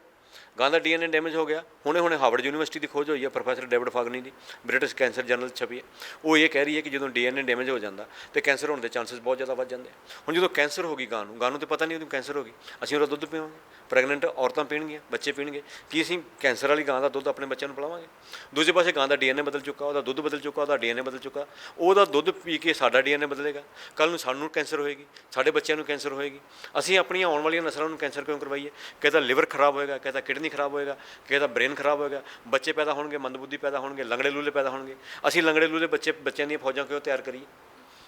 ਗਾਂ ਦਾ ਡੀਐਨਏ ਡੈਮੇਜ ਹੋ ਗਿਆ। ਹੁਣੇ ਹੁਣੇ ਹਾਰਵਰਡ ਯੂਨੀਵਰਸਿਟੀ ਦੀ ਖੋਜ ਹੋਈ ਹੈ ਪ੍ਰੋਫੈਸਰ ਡੇਵਿਡ ਫਾਗਨੀ ਦੀ, ਬ੍ਰਿਟਿਸ਼ ਕੈਂਸਰ ਜਰਨਲ ਛਪੀ ਹੈ। ਉਹ ਇਹ ਕਹਿ ਰਹੀ ਹੈ ਕਿ ਜਦੋਂ ਡੀਐਨਏ ਡੈਮੇਜ ਹੋ ਜਾਂਦਾ ਤੇ ਕੈਂਸਰ ਹੋਣ ਦੇ ਚਾਂਸਸ ਬਹੁਤ ਜ਼ਿਆਦਾ ਵੱਧ ਜਾਂਦੇ ਹੁਣ ਜਦੋਂ ਕੈਂਸਰ ਹੋ ਗਈ ਗਾਂ ਨੂੰ ਗਾਂ ਨੂੰ ਤੇ ਪਤਾ ਨਹੀਂ ਉਹਨੂੰ ਕੈਂਸਰ ਹੋ ਗਈ। ਅਸੀਂ ਉਹਦਾ ਦੁੱਧ ਪੀਵਾਂਗੇ। ਪ੍ਰੈਗਨੈਂਟ ਔਰਤਾਂ ਪੀਣਗੀਆਂ, ਬੱਚੇ ਪੀਣਗੇ। ਕੀ ਅਸੀਂ ਕੈਂਸਰ ਵਾਲੀ ਗਾਂ ਦਾ ਦੁੱਧ ਆਪਣੇ ਬੱਚਿਆਂ ਨੂੰ ਪਿਲਾਵਾਂਗੇ? ਦੂਜੇ ਪਾਸੇ ਗਾਂ ਦਾ ਡੀਐਨਏ ਬਦਲ ਚੁੱਕਾ, ਉਹਦਾ ਦੁੱਧ ਬਦਲ ਚੁੱਕਾ, ਉਹਦਾ ਡੀਐਨਏ ਬਦਲ ਚੁੱਕਾ। ਉਹਦਾ ਦੁੱਧ ਪੀ ਕੇ ਸਾਡਾ ਡੀਐਨਏ ਬਦਲੇਗਾ। ਕੱਲ ਨੂੰ ਸਾਨੂੰ ਕੈਂਸਰ ਹੋਏਗੀ, ਸਾਡੇ ਬੱਚਿਆਂ ਨੂੰ ਕੈਂਸਰ ਹੋਏਗੀ। ਅਸੀਂ ਆਪਣੀਆਂ ਆਉਣ ਵਾਲੀਆਂ ਨਸਲਾਂ ਨੂੰ ਕੈਂਸਰ ਕਿਉਂ ਕਰਵਾਈਏ? ਕਹਿੰਦਾ ਲਿਵਰ ਖਰਾਬ ਹੋਏਗਾ, ਕਹਿੰਦਾ ਕਿਡਨੀ ਖਰਾਬ ਹੋਏਗਾ ਕਿਹਦਾ ਬ੍ਰੇਨ ਖਰਾਬ ਹੋਏਗਾ ਬੱਚੇ ਪੈਦਾ ਹੋਣਗੇ ਮੰਦਬੁੱਧੀ ਪੈਦਾ ਹੋਣਗੇ ਲੰਗੜੇ ਲੂਲੇ ਪੈਦਾ ਹੋਣਗੇ। ਅਸੀਂ ਲੰਗੜੇ ਲੂਲੇ ਬੱਚੇ ਬੱਚਿਆਂ ਦੀਆਂ ਫੌਜਾਂ ਕਿਉਂ ਤਿਆਰ ਕਰੀਏ?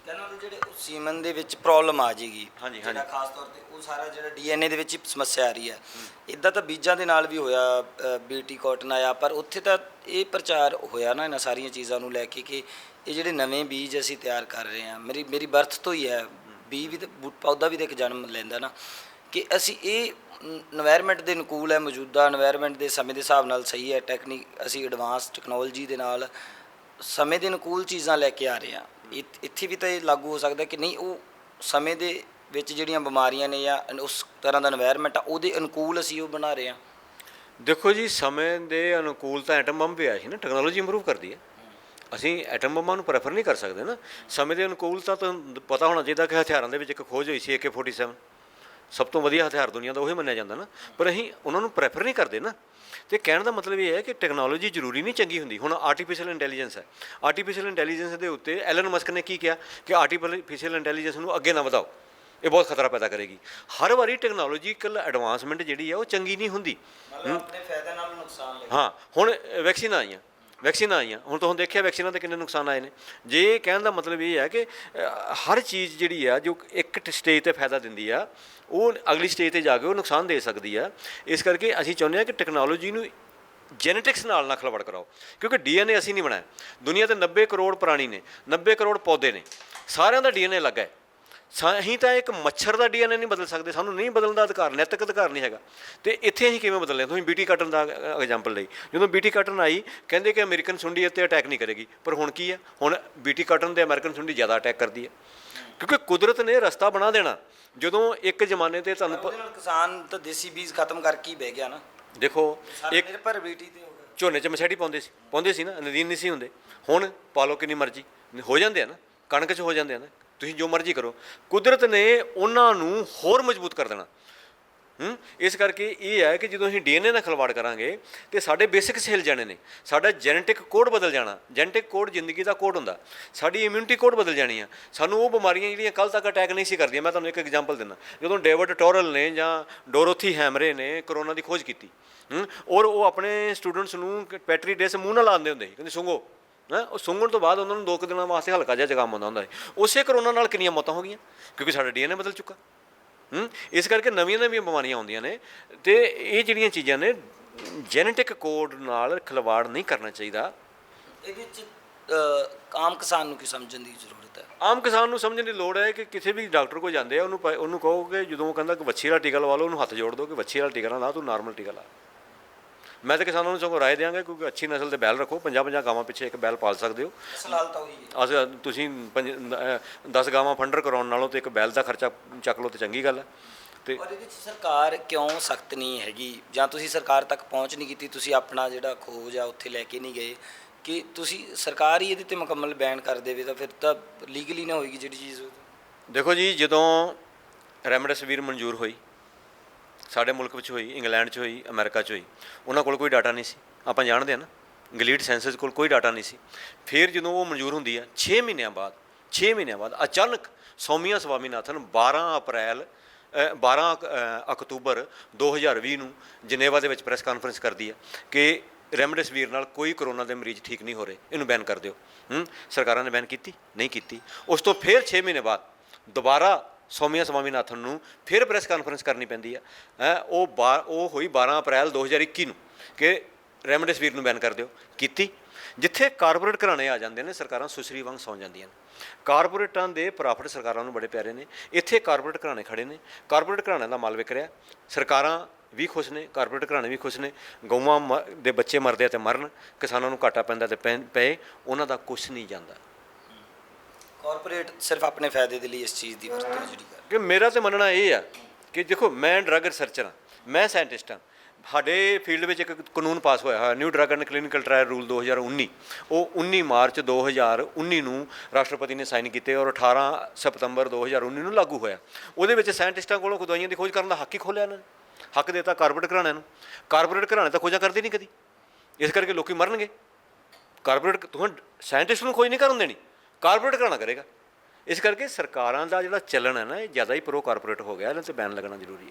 ਕਹਿੰਦਾ ਜਿਹੜੇ ਸੀਮਨ ਦੇ ਵਿੱਚ ਪ੍ਰੋਬਲਮ ਆ ਜਾਏਗੀ ਹਾਂਜੀ, ਜਿਹੜਾ ਖਾਸ ਤੌਰ ਤੇ ਉਹ ਸਾਰਾ ਜਿਹੜਾ ਡੀਐਨਏ ਦੇ ਵਿੱਚ ਹੀ ਸਮੱਸਿਆ ਆ ਰਹੀ ਹੈ ਇਦਾਂ ਤਾਂ ਬੀਜਾਂ ਦੇ ਨਾਲ ਵੀ ਹੋਇਆ ਬੀਟੀ ਕਾਟਨ ਆਇਆ ਪਰ ਉੱਥੇ ਤਾਂ ਇਹ ਪ੍ਰਚਾਰ ਹੋਇਆ ਨਾ ਇਹਨਾਂ ਸਾਰੀਆਂ ਚੀਜ਼ਾਂ ਨੂੰ ਲੈ ਕੇ ਕਿ ਇਹ ਜਿਹੜੇ ਨਵੇਂ ਬੀਜ ਅਸੀਂ ਤਿਆਰ ਕਰ ਰਹੇ ਹਾਂ ਮੇਰੀ ਮੇਰੀ ਬਰਥ ਤੋਂ ਹੀ ਹੈ ਬੀ ਵੀ ਪੌਦਾ ਵੀ ਤੇ ਇੱਕ ਜਨਮ ਲੈਂਦਾ ਨਾ। ਕਿ ਅਸੀਂ ਇਹ এনवायरमेंट ਦੇ ਅਨੁਕੂਲ ਹੈ, ਮੌਜੂਦਾ এনवायरमेंट ਦੇ ਸਮੇਂ ਦੇ ਹਿਸਾਬ ਨਾਲ ਸਹੀ ਹੈ ਟੈਕਨੀਕ ਅਸੀਂ ਐਡਵਾਂਸ ਟੈਕਨੋਲੋਜੀ ਦੇ ਨਾਲ ਸਮੇਂ ਦੇ ਅਨੁਕੂਲ ਚੀਜ਼ਾਂ ਲੈ ਕੇ ਆ ਰਹੇ ਆ ਇੱਥੇ ਵੀ ਤਾਂ ਇਹ ਲਾਗੂ ਹੋ ਸਕਦਾ ਕਿ ਨਹੀਂ, ਉਹ ਸਮੇਂ ਦੇ ਵਿੱਚ ਜਿਹੜੀਆਂ ਬਿਮਾਰੀਆਂ ਨੇ ਜਾਂ ਉਸ ਤਰ੍ਹਾਂ ਦਾ এনवायरमेंट ਆ, ਉਹਦੇ ਅਨੁਕੂਲ ਅਸੀਂ ਉਹ ਬਣਾ ਰਹੇ ਆ ਦੇਖੋ ਜੀ, ਸਮੇਂ ਦੇ ਅਨੁਕੂਲ ਤਾਂ ਐਟਮ ਬੰਬ ਵੀ ਆ ਸੀ ਨਾ ਟੈਕਨੋਲੋਜੀ ਇੰਪਰੂਵ ਕਰਦੀ ਹੈ। ਅਸੀਂ ਐਟਮ ਬੰਬਾਂ ਨੂੰ ਪ੍ਰੈਫਰ ਨਹੀਂ ਕਰ ਸਕਦੇ ਨਾ। ਸਮੇਂ ਦੇ ਅਨੁਕੂਲ ਤਾਂ ਪਤਾ ਹੋਣਾ ਚਾਹੀਦਾ ਕਿ ਹਥਿਆਰਾਂ ਦੇ ਵਿੱਚ ਇੱਕ ਖੋਜ ਹੋਈ ਸੀ AK47 ਸਭ ਤੋਂ ਵਧੀਆ ਹਥਿਆਰ ਦੁਨੀਆ ਦਾ ਉਹੀ ਮੰਨਿਆ ਜਾਂਦਾ ਨਾ। ਪਰ ਅਸੀਂ ਉਹਨਾਂ ਨੂੰ ਪ੍ਰੈਫਰ ਨਹੀਂ ਕਰਦੇ ਨਾ। ਤੇ ਕਹਿਣ ਦਾ ਮਤਲਬ ਇਹ ਹੈ ਕਿ ਟੈਕਨੋਲੋਜੀ ਜ਼ਰੂਰੀ ਨਹੀਂ ਚੰਗੀ ਹੁੰਦੀ। ਹੁਣ ਆਰਟੀਫੀਸ਼ੀਅਲ ਇੰਟੈਲੀਜੈਂਸ ਹੈ। ਆਰਟੀਫੀਸ਼ੀਅਲ ਇੰਟੈਲੀਜੈਂਸ ਦੇ ਉੱਤੇ ਐਲਨ ਮਸਕ ਨੇ ਕੀ ਕਿਹਾ ਕਿ ਆਰਟੀਫੀਸ਼ੀਅਲ ਇੰਟੈਲੀਜੈਂਸ ਨੂੰ ਅੱਗੇ ਨਾ ਵਧਾਓ। ਇਹ ਬਹੁਤ ਖਤਰਾ ਪੈਦਾ ਕਰੇਗੀ। ਹਰ ਵਾਰੀ ਟੈਕਨੋਲੋਜੀਕਲ ਐਡਵਾਂਸਮੈਂਟ ਜਿਹੜੀ ਹੈ ਉਹ ਚੰਗੀ ਨਹੀਂ ਹੁੰਦੀ। ਮਤਲਬ ਆਪਣੇ ਫਾਇਦੇ ਨਾਲ ਨੁਕਸਾਨ ਲੈ ਹਾਂ ਹੁਣ ਵੈਕਸੀਨ ਆਈਆਂ। ਵੈਕਸੀਨਾਂ ਆਈਆਂ। ਹੁਣ ਤੁਸੀਂ ਦੇਖਿਆ ਵੈਕਸੀਨਾਂ ਦੇ ਕਿੰਨੇ ਨੁਕਸਾਨ ਆਏ ਨੇ। ਜੇ ਕਹਿਣ ਦਾ ਮਤਲਬ ਇਹ ਹੈ ਕਿ ਹਰ ਚੀਜ਼ ਜਿਹੜੀ ਆ, ਜੋ ਇੱਕ ਸਟੇਜ ਤੇ ਫਾਇਦਾ ਦਿੰਦੀ ਆ, ਉਹ ਅਗਲੀ ਸਟੇਜ ਤੇ ਜਾ ਕੇ ਉਹ ਨੁਕਸਾਨ ਦੇ ਸਕਦੀ ਆ। ਇਸ ਕਰਕੇ ਅਸੀਂ ਚਾਹੁੰਦੇ ਹਾਂ ਕਿ ਟੈਕਨੋਲੋਜੀ ਨੂੰ ਜੈਨੇਟਿਕਸ ਨਾਲ ਨਾ ਖਲਵੜ ਕਰਾਓ। ਕਿਉਂਕਿ ਡੀਐਨਏ ਅਸੀਂ ਨਹੀਂ ਬਣਾਇਆ ਦੁਨੀਆ ਤੇ 90 ਕਰੋੜ ਪ੍ਰਾਣੀ ਨੇ 90 ਕਰੋੜ ਪੌਦੇ ਨੇ। ਸਾਰਿਆਂ ਦਾ ਡੀਐਨਏ ਅਲੱਗ ਹੈ। ਸਾ- ਅਸੀਂ ਤਾਂ ਇੱਕ ਮੱਛਰ ਦਾ ਡੀਐਨਏ ਨਹੀਂ ਬਦਲ ਸਕਦੇ ਸਾਨੂੰ ਨਹੀਂ ਬਦਲਣ ਦਾ ਅਧਿਕਾਰ ਨੈਤਿਕ ਅਧਿਕਾਰ ਨਹੀਂ ਹੈਗਾ। ਤੇ ਇੱਥੇ ਅਸੀਂ ਕਿਵੇਂ ਬਦਲਨੇ ਤੁਸੀਂ ਬੀਟੀ ਕਾਟਨ ਦਾ ਐਗਜ਼ਾਮਪਲ ਲਈ। ਜਦੋਂ ਬੀਟੀ ਕਾਟਨ ਆਈ ਕਹਿੰਦੇ ਕਿ ਅਮਰੀਕਨ ਸੁੰਡੀ ਇੱਥੇ ਅਟੈਕ ਨਹੀਂ ਕਰੇਗੀ। ਪਰ ਹੁਣ ਕੀ ਹੈ? ਹੁਣ ਬੀਟੀ ਕਾਟਨ ਦੇ ਅਮਰੀਕਨ ਸੁੰਡੀ ਜ਼ਿਆਦਾ ਅਟੈਕ ਕਰਦੀ ਹੈ। ਕਿਉਂਕਿ ਕੁਦਰਤ ਨੇ ਰਸਤਾ ਬਣਾ ਦੇਣਾ। ਜਦੋਂ ਇੱਕ ਜ਼ਮਾਨੇ ਤੇ ਤੁਹਾਨੂੰ ਕਿਸਾਨ ਤਾਂ ਦੇਸੀ ਬੀਜ ਖਤਮ ਕਰਕੇ ਹੀ ਬਹਿ ਗਿਆ ਨਾ। ਦੇਖੋ ਇੱਕ ਨਿਰਭਰ ਬੀਟੀ ਤੇ ਹੋ ਗਿਆ। ਝੋਨੇ 'ਚ ਮਛੜੀ ਪਾਉਂਦੇ ਸੀ। ਪਾਉਂਦੇ ਸੀ ਨਾ ਨਦੀਨ ਨਹੀਂ ਸੀ ਹੁੰਦੇ। ਹੁਣ ਪਾ ਲਓ ਕਿੰਨੀ ਮਰਜ਼ੀ। ਹੋ ਜਾਂਦੇ ਆ ਨਾ ਕਣਕ 'ਚ ਹੋ ਜਾਂਦੇ ਆ ਨਾ। ਤੁਸੀਂ ਜੋ ਮਰਜ਼ੀ ਕਰੋ। ਕੁਦਰਤ ਨੇ ਉਹਨਾਂ ਨੂੰ ਹੋਰ ਮਜ਼ਬੂਤ ਕਰ ਦੇਣਾ। ਹੂੰ? ਇਸ ਕਰਕੇ ਇਹ ਹੈ ਕਿ ਜਦੋਂ ਅਸੀਂ ਡੀਐਨਏ ਨਾਲ ਖਲਵਾੜ ਕਰਾਂਗੇ, ਤੇ ਸਾਡੇ ਬੇਸਿਕਸ ਹਿਲ ਜਾਣੇ ਨੇ। ਸਾਡਾ ਜੈਨੇਟਿਕ ਕੋਡ ਬਦਲ ਜਾਣਾ। ਜੈਨੇਟਿਕ ਕੋਡ ਜ਼ਿੰਦਗੀ ਦਾ ਕੋਡ ਹੁੰਦਾ। ਸਾਡੀ ਇਮਿਊਨਿਟੀ ਕੋਡ ਬਦਲ ਜਾਣੀ ਆ। ਸਾਨੂੰ ਉਹ ਬਿਮਾਰੀਆਂ ਜਿਹੜੀਆਂ ਕੱਲ ਤੱਕ ਅਟੈਕ ਨਹੀਂ ਸੀ ਕਰਦੀਆਂ, ਮੈਂ ਤੁਹਾਨੂੰ ਇੱਕ ਐਗਜ਼ਾਮਪਲ ਦਿੰਦਾ। ਜਦੋਂ ਡੇਵਿਡ ਟੋਰਲ ਨੇ ਜਾਂ ਡੋਰੋਥੀ ਹੈਮਰੇ ਨੇ ਕਰੋਨਾ ਦੀ ਖੋਜ ਕੀਤੀ। ਹੂੰ? ਔਰ ਉਹ ਆਪਣੇ ਸਟੂਡੈਂਟਸ ਨੂੰ ਪੈਟਰੀ ਡੇਸ ਮੂੰਹ ਨਾਲ ਲਾਉਂਦੇ ਹੁੰਦੇ ਸੀ। ਕਹਿੰਦੇ, ਸੁੰਗੋ ਹੈਂ? ਉਹ ਸੁੰਘਣ ਤੋਂ ਬਾਅਦ ਉਹਨਾਂ ਨੂੰ ਦੋ ਕੁ ਦਿਨਾਂ ਵਾਸਤੇ ਹਲਕਾ ਜਿਹਾ ਜ਼ੁਕਾਮ ਆਉਂਦਾ ਹੁੰਦਾ ਸੀ। ਉਸੇ ਕਰੋਨਾ ਨਾਲ ਕਿੰਨੀਆਂ ਮੌਤਾਂ ਹੋ ਗਈਆਂ? ਕਿਉਂਕਿ ਸਾਡਾ ਡੀਐਨਏ ਬਦਲ ਚੁੱਕਾ। ਹੂੰ? ਇਸ ਕਰਕੇ ਨਵੀਆਂ ਨਵੀਆਂ ਬਿਮਾਰੀਆਂ ਆਉਂਦੀਆਂ ਨੇ। ਤੇ ਇਹ ਜਿਹੜੀਆਂ ਚੀਜ਼ਾਂ ਨੇ ਜੈਨੇਟਿਕ ਕੋਡ ਨਾਲ ਖਿਲਵਾੜ ਨਹੀਂ ਕਰਨਾ ਚਾਹੀਦਾ। ਇਹਦੇ ਵਿੱਚ ਅ, ਆਮ ਕਿਸਾਨ ਨੂੰ ਕੀ ਸਮਝਣ ਦੀ ਜ਼ਰੂਰਤ ਹੈ? ਆਮ ਕਿਸਾਨ ਨੂੰ ਸਮਝਣ ਦੀ ਲੋੜ ਹੈ ਕਿ ਕਿਸੇ ਵੀ ਡਾਕਟਰ ਕੋਲ ਜਾਂਦੇ ਆ ਉਹਨੂੰ ਉਹਨੂੰ ਕਹੋ ਕਿ ਜਦੋਂ ਉਹ ਕਹਿੰਦਾ ਕਿ ਵੱਛੀ ਵਾਲਾ ਟੀਕਾ ਲਵਾ ਲਓ ਉਹਨੂੰ ਹੱਥ ਜੋੜ ਦਿਓ ਕਿ ਵੱਛੀ ਵਾਲਾ ਟੀਕਾ ਨਾ ਲਾ ਤੂੰ ਨਾਰਮਲ ਟੀਕਾ ਲਾ। ਮੈਂ ਤਾਂ ਕਿਸਾਨਾਂ ਨੂੰ ਸਗੋਂ ਰਾਏ ਦਿਆਂਗਾ ਕਿਉਂਕਿ ਅੱਛੀ ਨਸਲ ਦੇ ਬੈਲ ਰੱਖੋ 50 50 ਗਾਵਾਂ ਪਿੱਛੇ ਇੱਕ ਬੈਲ ਪਾਲ ਸਕਦੇ ਹੋ। ਸਲਾਲ ਤਾਂ ਹੋਈ ਹੈ। ਅਸ ਤੁਸੀਂ 10 ਗਾਵਾਂ ਫੰਡਰ ਕਰਾਉਣ ਨਾਲੋਂ ਤੇ ਇੱਕ ਬੈਲ ਦਾ ਖਰਚਾ ਚੱਕ ਲਓ ਤੇ ਚੰਗੀ ਗੱਲ ਹੈ। ਤੇ ਔਰ ਇਹਦੇ ਵਿੱਚ ਸਰਕਾਰ ਕਿਉਂ ਸਖਤ ਨਹੀਂ ਹੈਗੀ? ਜਾਂ ਤੁਸੀਂ ਸਰਕਾਰ ਤੱਕ ਪਹੁੰਚ ਨਹੀਂ ਕੀਤੀ ਤੁਸੀਂ ਆਪਣਾ ਜਿਹੜਾ ਖੋਜ ਆ ਉੱਥੇ ਲੈ ਕੇ ਨਹੀਂ ਗਏ ਕਿ ਤੁਸੀਂ ਸਰਕਾਰ ਹੀ ਇਹਦੇ ਤੇ ਮੁਕੰਮਲ ਬੈਨ ਕਰ ਦੇਵੇ ਤਾਂ ਫਿਰ ਤਾਂ ਲੀਗਲੀ ਨਾ ਹੋਏਗੀ ਜਿਹੜੀ ਚੀਜ਼ ਉਹ। ਦੇਖੋ ਜੀ ਜਦੋਂ ਰੈਮਡੈਸਿਵੀਰ ਮਨਜ਼ੂਰ ਹੋਈ ਸਾਡੇ ਮੁਲਕ ਵਿੱਚ ਹੋਈ ਇੰਗਲੈਂਡ 'ਚ ਹੋਈ ਅਮਰੀਕਾ 'ਚ ਹੋਈ ਉਹਨਾਂ ਕੋਲ ਕੋਈ ਡਾਟਾ ਨਹੀਂ ਸੀ। ਆਪਾਂ ਜਾਣਦੇ ਹਾਂ ਨਾ ਗਲੀਡ ਸੈਂਸਸ ਕੋਲ ਕੋਈ ਡਾਟਾ ਨਹੀਂ ਸੀ। ਫਿਰ ਜਦੋਂ ਉਹ ਮਨਜ਼ੂਰ ਹੁੰਦੀ ਆ 6 ਮਹੀਨਿਆਂ ਬਾਅਦ 6 ਮਹੀਨਿਆਂ ਬਾਅਦ ਅਚਾਨਕ ਸੌਮੀਆ ਸਵਾਮੀਨਾਥਨ 12 ਅਪ੍ਰੈਲ ਅ, 12 ਅਕ- ਅ, ਅਕਤੂਬਰ 2020 ਨੂੰ ਜਨੇਵਾ ਦੇ ਵਿੱਚ ਪ੍ਰੈਸ ਕਾਨਫਰੰਸ ਕਰਦੀ ਹੈ ਕਿ ਰੈਮਡੇਸਿਵੀਰ ਨਾਲ ਕੋਈ ਕਰੋਨਾ ਦੇ ਮਰੀਜ਼ ਠੀਕ ਨਹੀਂ ਹੋ ਰਹੇ ਇਹਨੂੰ ਬੈਨ ਕਰ ਦਿਓ। ਹੂੰ ਸਰਕਾਰਾਂ ਨੇ ਬੈਨ ਕੀਤੀ ਨਹੀਂ ਕੀਤੀ। ਉਸ ਤੋਂ ਫਿਰ 6 ਮਹੀਨੇ ਬਾਅਦ ਦੁਬਾਰਾ ਸੌਮੀਆ ਸਵਾਮੀਨਾਥਨ ਨੂੰ ਫਿਰ ਪ੍ਰੈਸ ਕਾਨਫਰੰਸ ਕਰਨੀ ਪੈਂਦੀ ਹੈ, ਉਹ ਬਾ- ਉਹ ਹੋਈ 12 ਅਪ੍ਰੈਲ 2021 ਨੂੰ ਕਿ ਰੈਮਡੇਸਿਵੀਰ ਨੂੰ ਬੈਨ ਕਰ ਦਿਓ। ਕੀਤੀ। ਜਿੱਥੇ ਕਾਰਪੋਰੇਟ ਘਰਾਣੇ ਆ ਜਾਂਦੇ ਨੇ, ਸਰਕਾਰਾਂ ਸੁਸਰੀ ਵਾਂਗ ਸੌਂ ਜਾਂਦੀਆਂ ਨੇ। ਕਾਰਪੋਰੇਟਾਂ ਦੇ ਪ੍ਰੋਫਿਟ ਸਰਕਾਰਾਂ ਨੂੰ ਬੜੇ ਪਿਆਰੇ ਨੇ। ਇੱਥੇ ਕਾਰਪੋਰੇਟ ਘਰਾਣੇ ਖੜੇ ਨੇ। ਕਾਰਪੋਰੇਟ ਘਰਾਣਿਆਂ ਦਾ ਮਾਲ ਵਿਕ ਰਿਹਾ। ਸਰਕਾਰਾਂ ਵੀ ਖੁਸ਼ ਨੇ, ਕਾਰਪੋਰੇਟ ਘਰਾਣੇ ਵੀ ਖੁਸ਼ ਨੇ। ਗਊਆਂ ਮ- ਦੇ ਬੱਚੇ ਮਰਦੇ ਆ ਤੇ ਮਰਨ। ਕਿਸਾਨਾਂ ਨੂੰ ਘਾਟਾ ਪੈਂਦਾ ਤੇ ਪੈ- ਪਏ। ਉਹਨਾਂ ਦਾ ਕੁਝ ਨਹੀਂ ਜਾਂਦਾ। ਕਾਰਪੋਰੇਟ ਸਿਰਫ ਆਪਣੇ ਫਾਇਦੇ ਦੇ ਲਈ ਇਸ ਚੀਜ਼ ਦੀ ਵਰਤੋਂ ਜਿਹੜੀ ਕਰ ਕਿ ਮੇਰਾ ਤੇ ਮੰਨਣਾ ਇਹ ਆ ਕਿ ਦੇਖੋ ਮੈਂ ਡਰੱਗ ਰਿਸਰਚਰ ਹਾਂ, ਮੈਂ ਸਾਇੰਟਿਸਟ ਹਾਂ। ਸਾਡੇ ਫੀਲਡ ਵਿੱਚ ਇੱਕ ਕਾਨੂੰਨ ਪਾਸ ਹੋਇਆ ਹੈ new drug and clinical trial rule 2019 ਉਹ 19 ਮਾਰਚ 2019 ਨੂੰ ਰਾਸ਼ਟਰਪਤੀ ਨੇ ਸਾਈਨ ਕੀਤੇ ਔਰ 18 ਸਤੰਬਰ 2019 ਨੂੰ ਲਾਗੂ ਹੋਇਆ। ਉਹਦੇ ਵਿੱਚ ਸਾਇੰਟਿਸਟਾਂ ਕੋਲੋਂ ਦਵਾਈਆਂ ਦੀ ਖੋਜ ਕਰਨ ਦਾ ਹੱਕ ਹੀ ਖੋਲਿਆ ਇਹਨਾਂ ਨੇ। ਹੱਕ ਦਿੱਤਾ ਕਾਰਪੋਰੇਟ ਘਰਾਣਿਆਂ ਨੂੰ। ਕਾਰਪੋਰੇਟ ਘਰਾਣੇ ਤਾਂ ਖੋਜਾਂ ਕਰਦੇ ਨਹੀਂ ਕਦੀ। ਇਸ ਕਰਕੇ ਲੋਕੀ ਮਰਨਗੇ। ਕਾਰਪੋਰੇਟ ਤੁਹਾਨੂੰ ਸਾਇੰਟਿਸਟ ਨੂੰ ਖੋਜ ਨਹੀਂ ਕਰਨ ਦੇਣੀ। ਕਾਰਪੋਰੇਟ ਘਰਾਣਾ ਕਰੇਗਾ। ਇਸ ਕਰਕੇ ਸਰਕਾਰਾਂ ਦਾ ਜਿਹੜਾ ਚੱਲਣ ਹੈ ਨਾ, ਇਹ ਜ਼ਿਆਦਾ ਹੀ ਪ੍ਰੋ ਕਾਰਪੋਰੇਟ ਹੋ ਗਿਆ, ਇਹਨਾਂ ਤੇ ਬੈਨ ਲੱਗਣਾ ਜ਼ਰੂਰੀ ਹੈ।